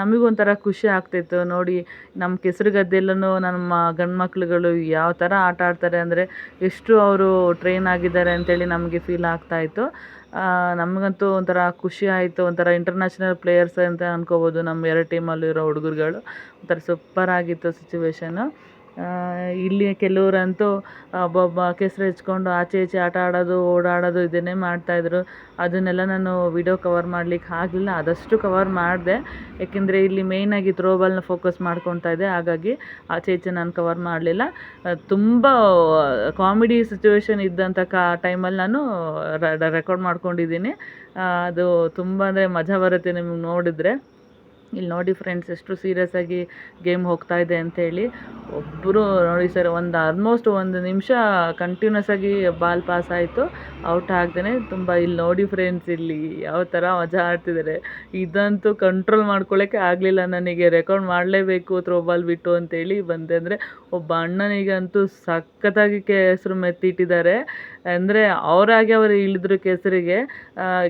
ನಮಗೂ ಒಂಥರ ಖುಷಿ ಆಗ್ತಿತ್ತು. ನೋಡಿ ನಮ್ಮ ಕೆಸರು ಗದ್ದೆಯಲ್ಲೂ ನಮ್ಮ ಗಂಡು ಮಕ್ಳುಗಳು ಯಾವ ಥರ ಆಟ ಆಡ್ತಾರೆ ಅಂದರೆ, ಎಷ್ಟು ಅವರು ಟ್ರೈನ್ ಆಗಿದ್ದಾರೆ ಅಂತೇಳಿ ನಮಗೆ ಫೀಲ್ ಆಗ್ತಾಯಿತ್ತು ನಮಗಂತೂ ಒಂಥರ ಖುಷಿ ಆಯಿತು. ಒಂಥರ ಇಂಟರ್ನ್ಯಾಷನಲ್ ಪ್ಲೇಯರ್ಸ್ ಅಂತ ಅನ್ಕೋಬೋದು ನಮ್ಮ ಎರಡು ಟೀಮಲ್ಲಿರೋ ಹುಡುಗರುಗಳು. ಒಂಥರ ಸೂಪರ್ ಆಗಿತ್ತು ಸಿಚುವೇಶನು ಇಲ್ಲಿ ಕೆಲವರಂತೂ ಒಬ್ಬೊಬ್ಬ ಕೆಸರು ಹೆಚ್ಕೊಂಡು ಆಚೆ ಈಚೆ ಆಟ ಆಡೋದು, ಓಡಾಡೋದು ಇದನ್ನೇ ಮಾಡ್ತಾಯಿದ್ರು ಅದನ್ನೆಲ್ಲ ನಾನು ವಿಡಿಯೋ ಕವರ್ ಮಾಡ್ಲಿಕ್ಕೆ ಆಗಲಿಲ್ಲ. ಆದಷ್ಟು ಕವರ್ ಮಾಡಿದೆ. ಏಕೆಂದರೆ ಇಲ್ಲಿ ಮೇಯ್ನಾಗಿ ತ್ರೋಬಾಲ್ನ ಫೋಕಸ್ ಮಾಡ್ಕೊತಾ ಇದ್ದೆ. ಹಾಗಾಗಿ ಆಚೆ ಈಚೆ ನಾನು ಕವರ್ ಮಾಡಲಿಲ್ಲ. ತುಂಬ ಕಾಮಿಡಿ ಸಿಚುವೇಶನ್ ಇದ್ದಂಥ ಕಾ ಟೈಮಲ್ಲಿ ನಾನು ರೆಕಾರ್ಡ್ ಮಾಡ್ಕೊಂಡಿದ್ದೀನಿ. ಅದು ತುಂಬ ಅಂದರೆ ಮಜಾ ಬರುತ್ತೆ ನಿಮ್ಗೆ ನೋಡಿದರೆ. ಇಲ್ಲಿ ನೋಡಿ ಫ್ರೆಂಡ್ಸ್ ಎಷ್ಟು ಸೀರಿಯಸ್ ಆಗಿ ಗೇಮ್ ಹೋಗ್ತಾ ಇದೆ ಅಂತೇಳಿ ಒಬ್ಬರು ನೋಡಿ ಸರ್ ಒಂದು ಆಲ್ಮೋಸ್ಟ್ ಒಂದು ನಿಮಿಷ ಕಂಟಿನ್ಯೂಸ್ ಆಗಿ ಬಾಲ್ ಪಾಸ್ ಆಯಿತು. ಔಟ್ ಆಗ್ದೇ ತುಂಬ ಇಲ್ಲಿ ನೋಡಿ ಫ್ರೆಂಡ್ಸ್ ಇಲ್ಲಿ ಯಾವ ಥರ ಮಜಾ ಆಡ್ತಿದ್ದಾರೆ ಇದಂತೂ ಕಂಟ್ರೋಲ್ ಮಾಡ್ಕೊಳ್ಳೋಕ್ಕೆ ಆಗಲಿಲ್ಲ ನನಗೆ. ರೆಕಾರ್ಡ್ ಮಾಡಲೇಬೇಕು ಥ್ರೋ ಬಾಲ್ ಬಿಟ್ಟು ಅಂತೇಳಿ ಬಂದೆ. ಅಂದರೆ ಒಬ್ಬ ಅಣ್ಣನಿಗಂತೂ ಸಖತ್ತಾಗಿ ಹೆಸರು ಮೆತ್ತಿಟ್ಟಿದ್ದಾರೆ. ಅಂದರೆ ಅವರಾಗೆ ಅವರು ಇಳಿದ್ರು ಕೆಸರಿಗೆ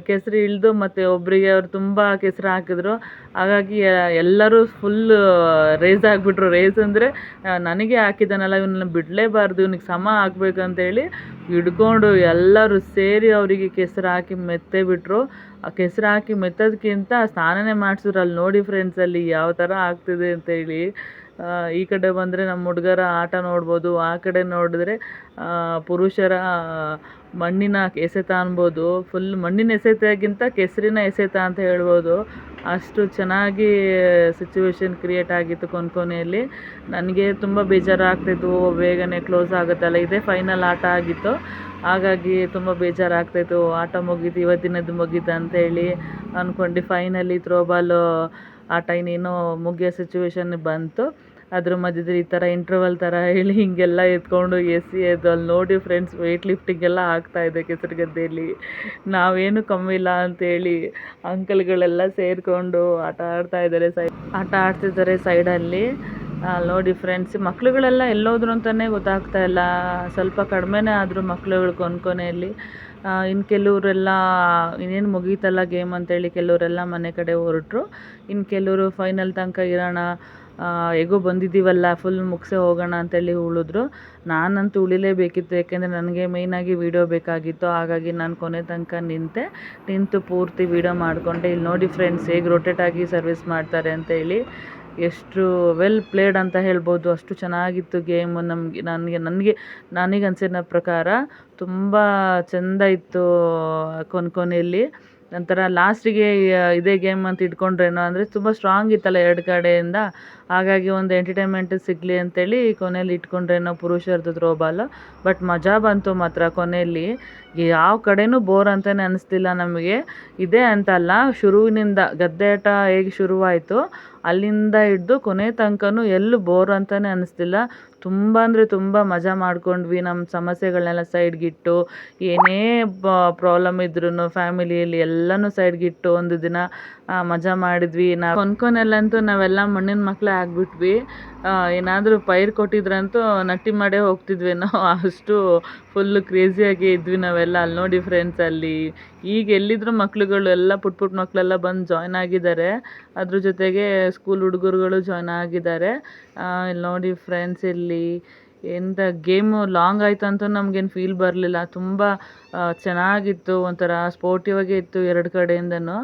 ಕೆಸರು ಇಳಿದು ಮತ್ತು ಒಬ್ಬರಿಗೆ ಅವರು ತುಂಬ ಕೆಸರು ಹಾಕಿದ್ರು. ಹಾಗಾಗಿ ಎಲ್ಲರೂ ಫುಲ್ ರೇಸ್ ಆಗಿಬಿಟ್ರು. ರೇಸ್ ಅಂದರೆ ನನಗೆ ಹಾಕಿದ್ದಾನಲ್ಲ ಇವನ್ನ ಬಿಡಲೇಬಾರ್ದು ಇವ್ನಿಗೆ ಸಮ ಹಾಕ್ಬೇಕಂತೇಳಿ ಹಿಡ್ಕೊಂಡು ಎಲ್ಲರೂ ಸೇರಿ ಅವರಿಗೆ ಕೆಸರು ಹಾಕಿ ಮೆತ್ತೆ ಬಿಟ್ಟರು ಆ ಕೆಸರು ಹಾಕಿ ಮೆತ್ತೋದಕ್ಕಿಂತ ಸ್ನಾನನೇ ಮಾಡಿಸಿದ್ರು. ಅಲ್ಲಿ ನೋಡಿ ಫ್ರೆಂಡ್ಸ್ ಅಲ್ಲಿ ಯಾವ ಥರ ಆಗ್ತಿದೆ ಅಂತೇಳಿ ಆ, ಈ ಕಡೆ ಬಂದರೆ ನಮ್ಮ ಹುಡುಗರ ಆಟ ನೋಡ್ಬೋದು. ಆ ಕಡೆ ನೋಡಿದ್ರೆ ಪುರುಷರ ಮಣ್ಣಿನ ಎಸೆತ ಅನ್ಬೋದು. ಫುಲ್ ಮಣ್ಣಿನ ಎಸೆತಕ್ಕಿಂತ ಕೆಸರಿನ ಎಸೆತ ಅಂತ ಹೇಳ್ಬೋದು. ಅಷ್ಟು ಚೆನ್ನಾಗಿ ಸಿಚುವೇಶನ್ ಕ್ರಿಯೇಟ್ ಆಗಿತ್ತು ಕೊನೆ ಕೊನೆಯಲ್ಲಿ ನನಗೆ ತುಂಬ ಬೇಜಾರಾಗ್ತಿತ್ತು. ಬೇಗನೆ ಕ್ಲೋಸ್ ಆಗುತ್ತಲ್ಲ. ಇದೇ ಫೈನಲ್ ಆಟ ಆಗಿತ್ತು. ಹಾಗಾಗಿ ತುಂಬ ಬೇಜಾರಾಗ್ತಾಯಿತ್ತು ಆಟ ಮುಗೀತು, ಇವತ್ತಿನದ್ದು ಮುಗೀತು ಅಂತೇಳಿ ಅಂದ್ಕೊಂಡು ಫೈನಲಿ ತ್ರೋಬಾಲು ಆಟ ಏನೋ ಮುಗಿಯೋ ಸಿಚುವೇಶನ್ ಬಂತು. ಅದ್ರ ಮಧ್ಯದಲ್ಲಿ ಈ ಥರ ಇಂಟರ್ವಲ್ ಥರ ಹೇಳಿ ಹಿಂಗೆಲ್ಲ ಎತ್ಕೊಂಡು ಎಸಿ ಅದು ಅಲ್ಲಿ ನೋಡಿ ಫ್ರೆಂಡ್ಸ್ ವೆಯ್ಟ್ ಎಲ್ಲ ಆಗ್ತಾಯಿದೆ ಕೆಸರುಗದ್ದೆಯಲ್ಲಿ. ನಾವೇನು ಕಮ್ಮಿ ಇಲ್ಲ ಅಂತೇಳಿ ಅಂಕಲ್ಗಳೆಲ್ಲ ಸೇರಿಕೊಂಡು ಆಟ ಆಡ್ತಾ ಇದ್ದಾರೆ ಸೈ ಆಟ ಆಡ್ತಿದ್ದಾರೆ ಸೈಡಲ್ಲಿ ನೋಡಿ ಫ್ರೆಂಡ್ಸ್ ಮಕ್ಳುಗಳೆಲ್ಲ ಎಲ್ಲೋದ್ರು ಅಂತಲೇ ಗೊತ್ತಾಗ್ತಾ ಇಲ್ಲ. ಸ್ವಲ್ಪ ಕಡಿಮೆನೇ ಆದರೂ ಮಕ್ಳುಗಳು ಕೊನೆ ಕೊನೆಯಲ್ಲಿ. ಇನ್ನು ಕೆಲವರೆಲ್ಲ, ಇನ್ನೇನು ಮುಗೀತಲ್ಲ ಗೇಮ್ ಅಂತೇಳಿ ಕೆಲವರೆಲ್ಲ ಮನೆ ಕಡೆ ಹೊರಟ್ರು. ಇನ್ನು ಕೆಲವರು ಫೈನಲ್ ತನಕ ಇರೋಣ ಹೇಗೋ ಬಂದಿದ್ದೀವಲ್ಲ ಫುಲ್ ಮುಗಿಸೇ ಹೋಗೋಣ ಅಂತೇಳಿ ಉಳಿದ್ರು. ನಾನಂತೂ ಉಳಿಲೇಬೇಕಿತ್ತು, ಯಾಕೆಂದರೆ ನನಗೆ ಮೇಯ್ನಾಗಿ ವೀಡಿಯೋ ಬೇಕಾಗಿತ್ತು. ಹಾಗಾಗಿ ನಾನು ಕೊನೆ ತನಕ ನಿಂತೆ, ನಿಂತು ಪೂರ್ತಿ ವೀಡಿಯೋ ಮಾಡಿಕೊಂಡೆ. ಇಲ್ಲಿ ನೋಡಿ ಫ್ರೆಂಡ್ಸ್ ಹೇಗೆ ರೊಟೇಟ್ ಆಗಿ ಸರ್ವಿಸ್ ಮಾಡ್ತಾರೆ ಅಂತೇಳಿ. ಎಷ್ಟು ವೆಲ್ ಪ್ಲೇಡ್ ಅಂತ ಹೇಳ್ಬೋದು. ಅಷ್ಟು ಚೆನ್ನಾಗಿತ್ತು ಗೇಮು ನಮಗೆ, ನನಗೆ ನನಗೆ ನನಗೆ ಅನ್ಸಿದ ಪ್ರಕಾರ ತುಂಬ ಚೆಂದ ಇತ್ತು ಕೊನೆ ಕೊನೆಯಲ್ಲಿ. ನಂತರ ಲಾಸ್ಟಿಗೆ ಇದೇ ಗೇಮ್ ಅಂತ ಇಟ್ಕೊಂಡ್ರೇನೋ ಅಂದರೆ ತುಂಬ ಸ್ಟ್ರಾಂಗ್ ಇತ್ತಲ್ಲ ಎರಡು ಕಡೆಯಿಂದ. ಹಾಗಾಗಿ ಒಂದು ಎಂಟರ್ಟೈನ್ಮೆಂಟ್ ಸಿಗಲಿ ಅಂತೇಳಿ ಕೊನೆಯಲ್ಲಿ ಇಟ್ಕೊಂಡ್ರೇನೋ ಪುರುಷರದ್ದು ತ್ರೋಬಾಲು ಬಟ್ ಮಜಾ ಬಂತು ಮಾತ್ರ ಕೊನೆಯಲ್ಲಿ. ಯಾವ ಕಡೆನೂ ಬೋರ್ ಅಂತಲೇ ಅನ್ನಿಸ್ಲಿಲ್ಲ ನಮಗೆ. ಇದೇ ಅಂತಲ್ಲ, ಶುರುವಿನಿಂದ ಗದ್ದೆ ಆಟ ಹೇಗೆ ಶುರುವಾಯಿತು ಅಲ್ಲಿಂದ ಹಿಡ್ದು ಕೊನೆ ತನಕನೂ ಎಲ್ಲೂ ಬೋರ್ ಅಂತಲೇ ಅನ್ನಿಸ್ಲಿಲ್ಲ ತುಂಬ ಅಂದರೆ ತುಂಬ ಮಜಾ ಮಾಡ್ಕೊಂಡ್ವಿ ನಮ್ಮ ಸಮಸ್ಯೆಗಳನ್ನೆಲ್ಲ ಸೈಡ್ಗಿಟ್ಟು. ಏನೇ ಪ್ರಾಬ್ಲಮ್ ಇದ್ರೂ ಫ್ಯಾಮಿಲಿಯಲ್ಲಿ ಎಲ್ಲನೂ ಸೈಡ್ಗಿಟ್ಟು ಒಂದು ದಿನ ಮಜಾ ಮಾಡಿದ್ವಿ. ನಾವು ಕೊನ್ಕೊನೆಲ್ಲಂತೂ ನಾವೆಲ್ಲ ಮಣ್ಣಿನ ಮಕ್ಕಳೇ ಆಗಿಬಿಟ್ವಿ. ಏನಾದರೂ ಪೈರು ಕೊಟ್ಟಿದ್ರಂತೂ ನಟ್ಟಿ ಮಾಡೇ ಹೋಗ್ತಿದ್ವಿ ನಾವು. ಅಷ್ಟು ಫುಲ್ಲು ಕ್ರೇಜಿಯಾಗಿ ಇದ್ವಿ ನಾವೆಲ್ಲ ಅಲ್ಲಿ ನೋಡಿ ಫ್ರೆಂಡ್ಸ್ ಅಲ್ಲಿ. ಈಗ ಎಲ್ಲಿದ್ರು ಮಕ್ಳುಗಳು ಎಲ್ಲ ಪುಟ್ ಪುಟ್ ಮಕ್ಕಳೆಲ್ಲ ಬಂದು ಜಾಯ್ನ್ ಆಗಿದ್ದಾರೆ. ಅದ್ರ ಜೊತೆಗೆ ಸ್ಕೂಲ್ ಹುಡುಗರುಗಳು ಜಾಯ್ನ್ ಆಗಿದ್ದಾರೆ. ಇಲ್ಲಿ ನೋಡಿ ಫ್ರೆಂಡ್ಸ್ ಇಲ್ಲಿ. ಎಂಥ ಗೇಮು ಲಾಂಗ್ ಆಯ್ತಂತೂ ಅಂತೂ ನಮ್ಗೇನು ಫೀಲ್ ಬರಲಿಲ್ಲ. ತುಂಬ ಚೆನ್ನಾಗಿತ್ತು ಒಂಥರ ಸ್ಪೋರ್ಟಿವ್ ಆಗೇ ಇತ್ತು ಎರಡು ಕಡೆಯಿಂದನೂ.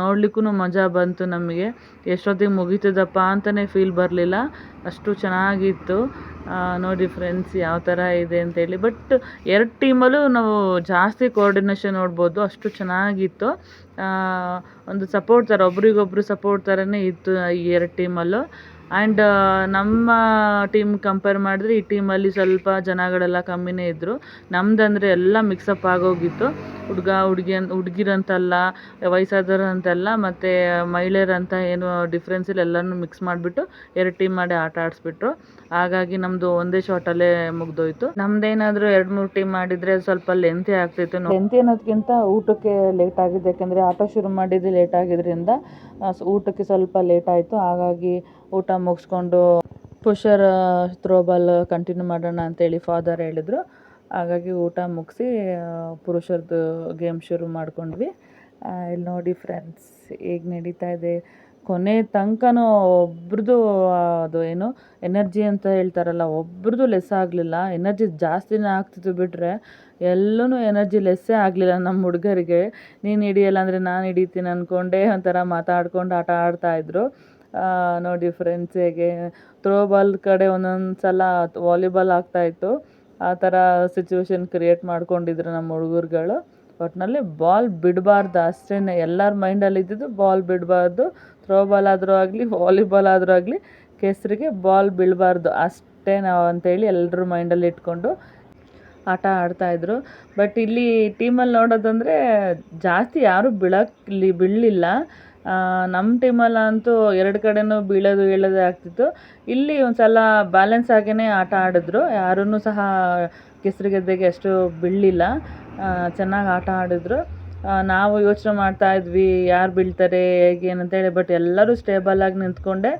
ನೋಡ್ಲಿಕ್ಕೂ ಮಜಾ ಬಂತು ನಮಗೆ. ಎಷ್ಟೊತ್ತಿಗೆ ಮುಗೀತದಪ್ಪ ಅಂತಲೇ ಫೀಲ್ ಬರಲಿಲ್ಲ. ಅಷ್ಟು ಚೆನ್ನಾಗಿತ್ತು. ನೋಡಿ ಫ್ರೆಂಡ್ಸ್ ಯಾವ ಥರ ಇದೆ ಅಂತೇಳಿ. ಬಟ್ ಎರಡು ಟೀಮಲ್ಲೂ ನಾವು ಜಾಸ್ತಿ ಕೋಆರ್ಡಿನೇಷನ್ ನೋಡ್ಬೋದು. ಅಷ್ಟು ಚೆನ್ನಾಗಿತ್ತು. ಒಂದು ಸಪೋರ್ಟ್ ಥರ ಒಬ್ರಿಗೊಬ್ರು ಸಪೋರ್ಟ್ ಥರನೇ ಇತ್ತು ಈ ಎರಡು ಟೀಮಲ್ಲೂ ಆ್ಯಂಡ್ ನಮ್ಮ ಟೀಮ್ ಕಂಪೇರ್ ಮಾಡಿದ್ರೆ ಈ ಟೀಮಲ್ಲಿ ಸ್ವಲ್ಪ ಜನಗಳೆಲ್ಲ ಕಮ್ಮಿನೇ ಇದ್ದರು ನಮ್ದಂದರೆ ಎಲ್ಲ ಮಿಕ್ಸಪ್ ಆಗೋಗಿತ್ತು. ಹುಡುಗ ಹುಡುಗಿ ಅನ್ ಹುಡುಗಿರಂತಲ್ಲ ವಯಸ್ಸಾದವ್ರು ಅಂತಲ್ಲ ಮತ್ತು ಮಹಿಳೆಯರಂತ ಏನು ಡಿಫ್ರೆನ್ಸ್ ಇಲ್ಲ. ಎಲ್ಲರನ್ನು ಮಿಕ್ಸ್ ಮಾಡಿಬಿಟ್ಟು ಎರಡು ಟೀಮ್ ಮಾಡಿ ಆಟ ಆಡಿಸ್ಬಿಟ್ರು. ಹಾಗಾಗಿ ನಮ್ದು ಒಂದೇ ಶಾಟಲ್ಲೇ ಮುಗ್ದೋಯ್ತು. ನಮ್ದೇನಾದರೂ ಎರಡ್ ಮೂರು ಟೀಮ್ ಮಾಡಿದ್ರೆ ಸ್ವಲ್ಪ ಲೆಂತಿ ಆಗ್ತಿತ್ತು ಲೆಂತಿ ಅನ್ನೋದ್ಕಿಂತ ಊಟಕ್ಕೆ ಲೇಟ್ ಆಗಿದೆ. ಯಾಕಂದ್ರೆ ಆಟೋ ಶುರು ಮಾಡಿದ್ದು ಲೇಟ್ ಆಗಿದ್ರಿಂದ ಊಟಕ್ಕೆ ಸ್ವಲ್ಪ ಲೇಟ್ ಆಯ್ತು. ಹಾಗಾಗಿ ಊಟ ಮುಗಿಸ್ಕೊಂಡು ಪುಷರ್ ಥ್ರೋಬಾಲ್ ಕಂಟಿನ್ಯೂ ಮಾಡೋಣ ಅಂತೇಳಿ ಫಾದರ್ ಹೇಳಿದ್ರು. ಹಾಗಾಗಿ ಊಟ ಮುಗಿಸಿ ಪುರುಷರದ್ದು ಗೇಮ್ ಶುರು ಮಾಡ್ಕೊಂಡ್ವಿ. ಇಲ್ಲಿ ನೋಡಿ ಫ್ರೆಂಡ್ಸ್ ಹೇಗೆ ನಡೀತಾ ಇದೆ? ಕೊನೆ ತನಕನೂ ಒಬ್ರದ್ದು, ಅದು ಏನು, ಎನರ್ಜಿ ಅಂತ ಹೇಳ್ತಾರಲ್ಲ, ಒಬ್ರದ್ದು ಲೆಸ್ ಆಗಲಿಲ್ಲ. ಎನರ್ಜಿ ಜಾಸ್ತಿನೇ ಆಗ್ತಿತ್ತು ಬಿಟ್ಟರೆ ಎಲ್ಲೂ ಎನರ್ಜಿ ಲೆಸ್ಸೇ ಆಗಲಿಲ್ಲ ನಮ್ಮ ಹುಡುಗರಿಗೆ. ನೀನು ಹಿಡಿಯಲ್ಲ ಅಂದರೆ ನಾನು ಹಿಡಿತೀನಿ ಅಂದ್ಕೊಂಡೇ ಒಂಥರ ಮಾತಾಡ್ಕೊಂಡು ಆಟ ಆಡ್ತಾಯಿದ್ರು ನೋಡಿ ಫ್ರೆಂಡ್ಸ್ ಹೇಗೆ ಥ್ರೋಬಾಲ್ ಕಡೆ ಒಂದೊಂದು ಸಲ ವಾಲಿಬಾಲ್ ಆಗ್ತಾಯಿತ್ತು ಆ ಥರ ಸಿಚುವೇಶನ್ ಕ್ರಿಯೇಟ್ ಮಾಡ್ಕೊಂಡಿದ್ರು ನಮ್ಮ ಹುಡುಗರುಗಳು. ಒಟ್ಟಿನಲ್ಲಿ ಬಾಲ್ ಬಿಡಬಾರ್ದು ಅಷ್ಟೇ ಎಲ್ಲರ ಮೈಂಡಲ್ಲಿ ಇದ್ದಿದ್ದು ಬಾಲ್ ಬಿಡಬಾರ್ದು. ಥ್ರೋಬಾಲ್ ಆದರೂ ಆಗಲಿ, ವಾಲಿಬಾಲ್ ಆದರೂ ಆಗಲಿ, ಕೆಸರಿಗೆ ಬಾಲ್ ಬೀಳಬಾರ್ದು. ಅಷ್ಟೇ ನಾವು ಅಂತೇಳಿ ಎಲ್ಲರೂ ಮೈಂಡಲ್ಲಿ ಇಟ್ಕೊಂಡು ಆಟ ಆಡ್ತಾಯಿದ್ರು ಬಟ್ ಇಲ್ಲಿ ಟೀಮಲ್ಲಿ ನೋಡೋದಂದರೆ ಜಾಸ್ತಿ ಯಾರೂ ಬೀಳಕ್ಕೆ ಬೀಳಲಿಲ್ಲ. ನಮ್ಮ ಟೀಮಲ್ಲಂತೂ ಎರಡು ಕಡೆನೂ ಬೀಳೋದು, ಹೇಳೋದೇ ಆಗ್ತಿತ್ತು. ಇಲ್ಲಿ ಒಂದು ಸಲ ಬ್ಯಾಲೆನ್ಸ್ ಆಗೇ ಆಟ ಆಡಿದ್ರು. ಯಾರೂ ಸಹ ಕೆಸರು ಗೆದ್ದೆಗೆ ಅಷ್ಟು ಬೀಳಲಿಲ್ಲ. ಚೆನ್ನಾಗಿ ಆಟ ಆಡಿದ್ರು. ನಾವು ಯೋಚನೆ ಮಾಡ್ತಾ ಇದ್ವಿ ಯಾರು ಬೀಳ್ತಾರೆ ಹೇಗೆ ಏನಂತೇಳಿ ಬಟ್ ಎಲ್ಲರೂ ಸ್ಟೇಬಲ್ ಆಗಿ ನಿಂತ್ಕೊಂಡೆ.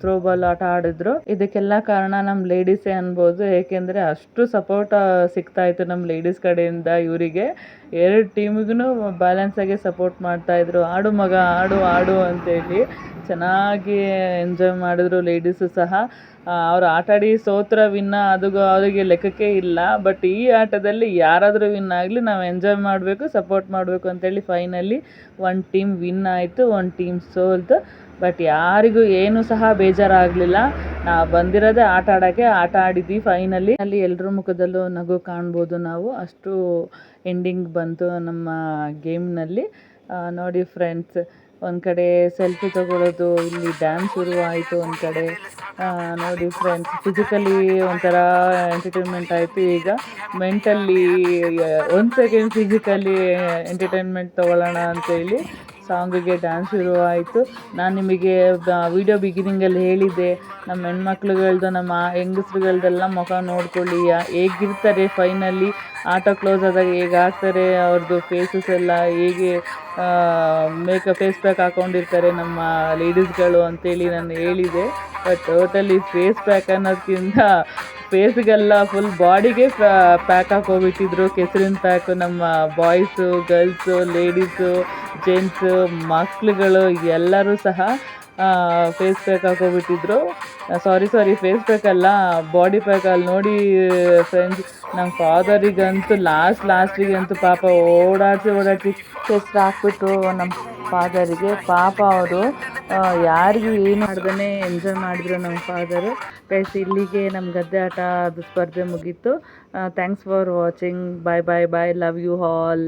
ಥ್ರೋಬಾಲ್ ಆಟ ಆಡಿದ್ರು. ಇದಕ್ಕೆಲ್ಲ ಕಾರಣ ನಮ್ಮ ಲೇಡೀಸೇ ಅನ್ಬೋದು. ಏಕೆಂದರೆ ಅಷ್ಟು ಸಪೋರ್ಟ್ ಸಿಗ್ತಾ ಇತ್ತು ನಮ್ಮ ಲೇಡೀಸ್ ಕಡೆಯಿಂದ ಇವರಿಗೆ. ಎರಡು ಟೀಮಿಗೂ ಬ್ಯಾಲೆನ್ಸ್ ಆಗಿ ಸಪೋರ್ಟ್ ಮಾಡ್ತಾಯಿದ್ರು ಆಡು ಮಗ, ಆಡು ಆಡು ಅಂತೇಳಿ ಚೆನ್ನಾಗಿ ಎಂಜಾಯ್ ಮಾಡಿದ್ರು ಲೇಡೀಸು ಸಹ. ಅವ್ರು ಆಟಾಡಿ ಸೋತ್ರ ವಿನ್ನ ಅದು ಅವರಿಗೆ ಲೆಕ್ಕಕ್ಕೆ ಇಲ್ಲ. ಬಟ್ ಈ ಆಟದಲ್ಲಿ ಯಾರಾದರೂ ವಿನ್ ಆಗಲಿ ನಾವು ಎಂಜಾಯ್ ಮಾಡಬೇಕು ಸಪೋರ್ಟ್ ಮಾಡಬೇಕು ಅಂತೇಳಿ ಫೈನಲಿ ಒಂದು ಟೀಮ್ ವಿನ್ ಆಯಿತು ಒಂದು ಟೀಮ್ ಸೋಲ್ತು. ಬಟ್ ಯಾರಿಗೂ ಏನು ಸಹ ಬೇಜಾರಾಗಲಿಲ್ಲ. ನಾ ಬಂದಿರೋದೇ ಆಟ ಆಡೋಕ್ಕೆ ಆಟ ಆಡಿದ್ವಿ ಫೈನಲಿ ಅಲ್ಲಿ ಎಲ್ಲರ ಮುಖದಲ್ಲೂ ನಗು ಕಾಣ್ಬೋದು ನಾವು. ಅಷ್ಟು ಎಂಡಿಂಗ್ ಬಂತು ನಮ್ಮ ಗೇಮ್ನಲ್ಲಿ ನೋಡಿ ಫ್ರೆಂಡ್ಸ್ ಒಂದು ಕಡೆ ಸೆಲ್ಫಿ ತಗೊಳ್ಳೋದು ಇಲ್ಲಿ ಡ್ಯಾನ್ಸ್ ಶುರು ಆಯಿತು ಒಂದು ಕಡೆ. ನೋಡಿ ಫ್ರೆಂಡ್ಸ್ ಫಿಸಿಕಲಿ ಒಂಥರ ಎಂಟರ್ಟೈನ್ಮೆಂಟ್ ಆಯಿತು ಈಗ. ಮೆಂಟಲ್ಲಿ ಒಂದು ಸೆಕೆಂಡ್ ಫಿಸಿಕಲಿ ಎಂಟರ್ಟೈನ್ಮೆಂಟ್ ತೊಗೊಳ್ಳೋಣ ಅಂತೇಳಿ. ಸಾಂಗಿಗೆ ಡ್ಯಾನ್ಸ್ ಶುರು ಆಯಿತು ನಾನು ನಿಮಗೆ ವಿಡಿಯೋ ಬಿಗಿನಿಂಗಲ್ಲಿ ಹೇಳಿದ್ದೆ ನಮ್ಮ ಹೆಣ್ಮಕ್ಳುಗಳ್ದು, ನಮ್ಮ ಹೆಂಗಸ್ರುಗಳ್ದೆಲ್ಲ ಮುಖ ನೋಡ್ಕೊಳ್ಳಿ. ಹೇಗಿರ್ತಾರೆ ಫೈನಲಿ ಆಟೋ ಕ್ಲೋಸ್ ಆದಾಗ ಹೇಗೆ ಹಾಕ್ತಾರೆ ಅವ್ರದ್ದು ಫೇಸಸ್ ಎಲ್ಲ ಹೇಗೆ ಮೇಕಪ್ ಫೇಸ್ ಪ್ಯಾಕ್ ಹಾಕೊಂಡಿರ್ತಾರೆ ನಮ್ಮ ಲೇಡೀಸ್ಗಳು ಅಂತೇಳಿ ನಾನು ಹೇಳಿದೆ. ಬಟ್ ಟೋಟಲಿ ಫೇಸ್ ಪ್ಯಾಕ್ ಅನ್ನೋದಕ್ಕಿಂತ ಫೇಸ್ಗೆಲ್ಲ ಫುಲ್ ಬಾಡಿಗೆ ಪ್ಯಾಕ್ ಹಾಕೋಬಿಟ್ಟಿದ್ರು ಕೆಸರಿನ ಪ್ಯಾಕು ನಮ್ಮ ಬಾಯ್ಸು ಗರ್ಲ್ಸು ಲೇಡೀಸು ಜೆಂಟ್ಸು, ಮಕ್ಳುಗಳು, ಎಲ್ಲರೂ ಸಹ ಫೇಸ್ ಪ್ಯಾಕ್ ಹಾಕೋಬಿಟ್ಟಿದ್ರು ಸಾರಿ ಸಾರಿ ಫೇಸ್ ಪ್ಯಾಕ್ ಅಲ್ಲ ಬಾಡಿ ಪ್ಯಾಕ್ ಅಲ್ಲಿ ನೋಡಿ ಫ್ರೆಂಡ್ಸ್ ನಮ್ಮ ಫಾದರಿಗಂತೂ ಲಾಸ್ಟ್ ಲಾಸ್ಟಿಗಂತೂ ಪಾಪ ಓಡಾಡಿಸಿ ಓಡಾಡಿಸಿ ಹೆಸ್ರು ಹಾಕ್ಬಿಟ್ಟು ನಮ್ಮ ಫಾದರಿಗೆ ಪಾಪ ಅವರು ಯಾರಿಗೂ ಏನು ಮಾಡ್ದೇ ಎಂಜಾಯ್ ಮಾಡಿದ್ರು ನಮ್ಮ ಫಾದರು ಗೈಸ್ ಇಲ್ಲಿಗೆ ನಮ್ಮ ಗದ್ದೆ ಆಟ, ಅದು ಸ್ಪರ್ಧೆ ಮುಗೀತು. Thanks for watching bye bye bye love you all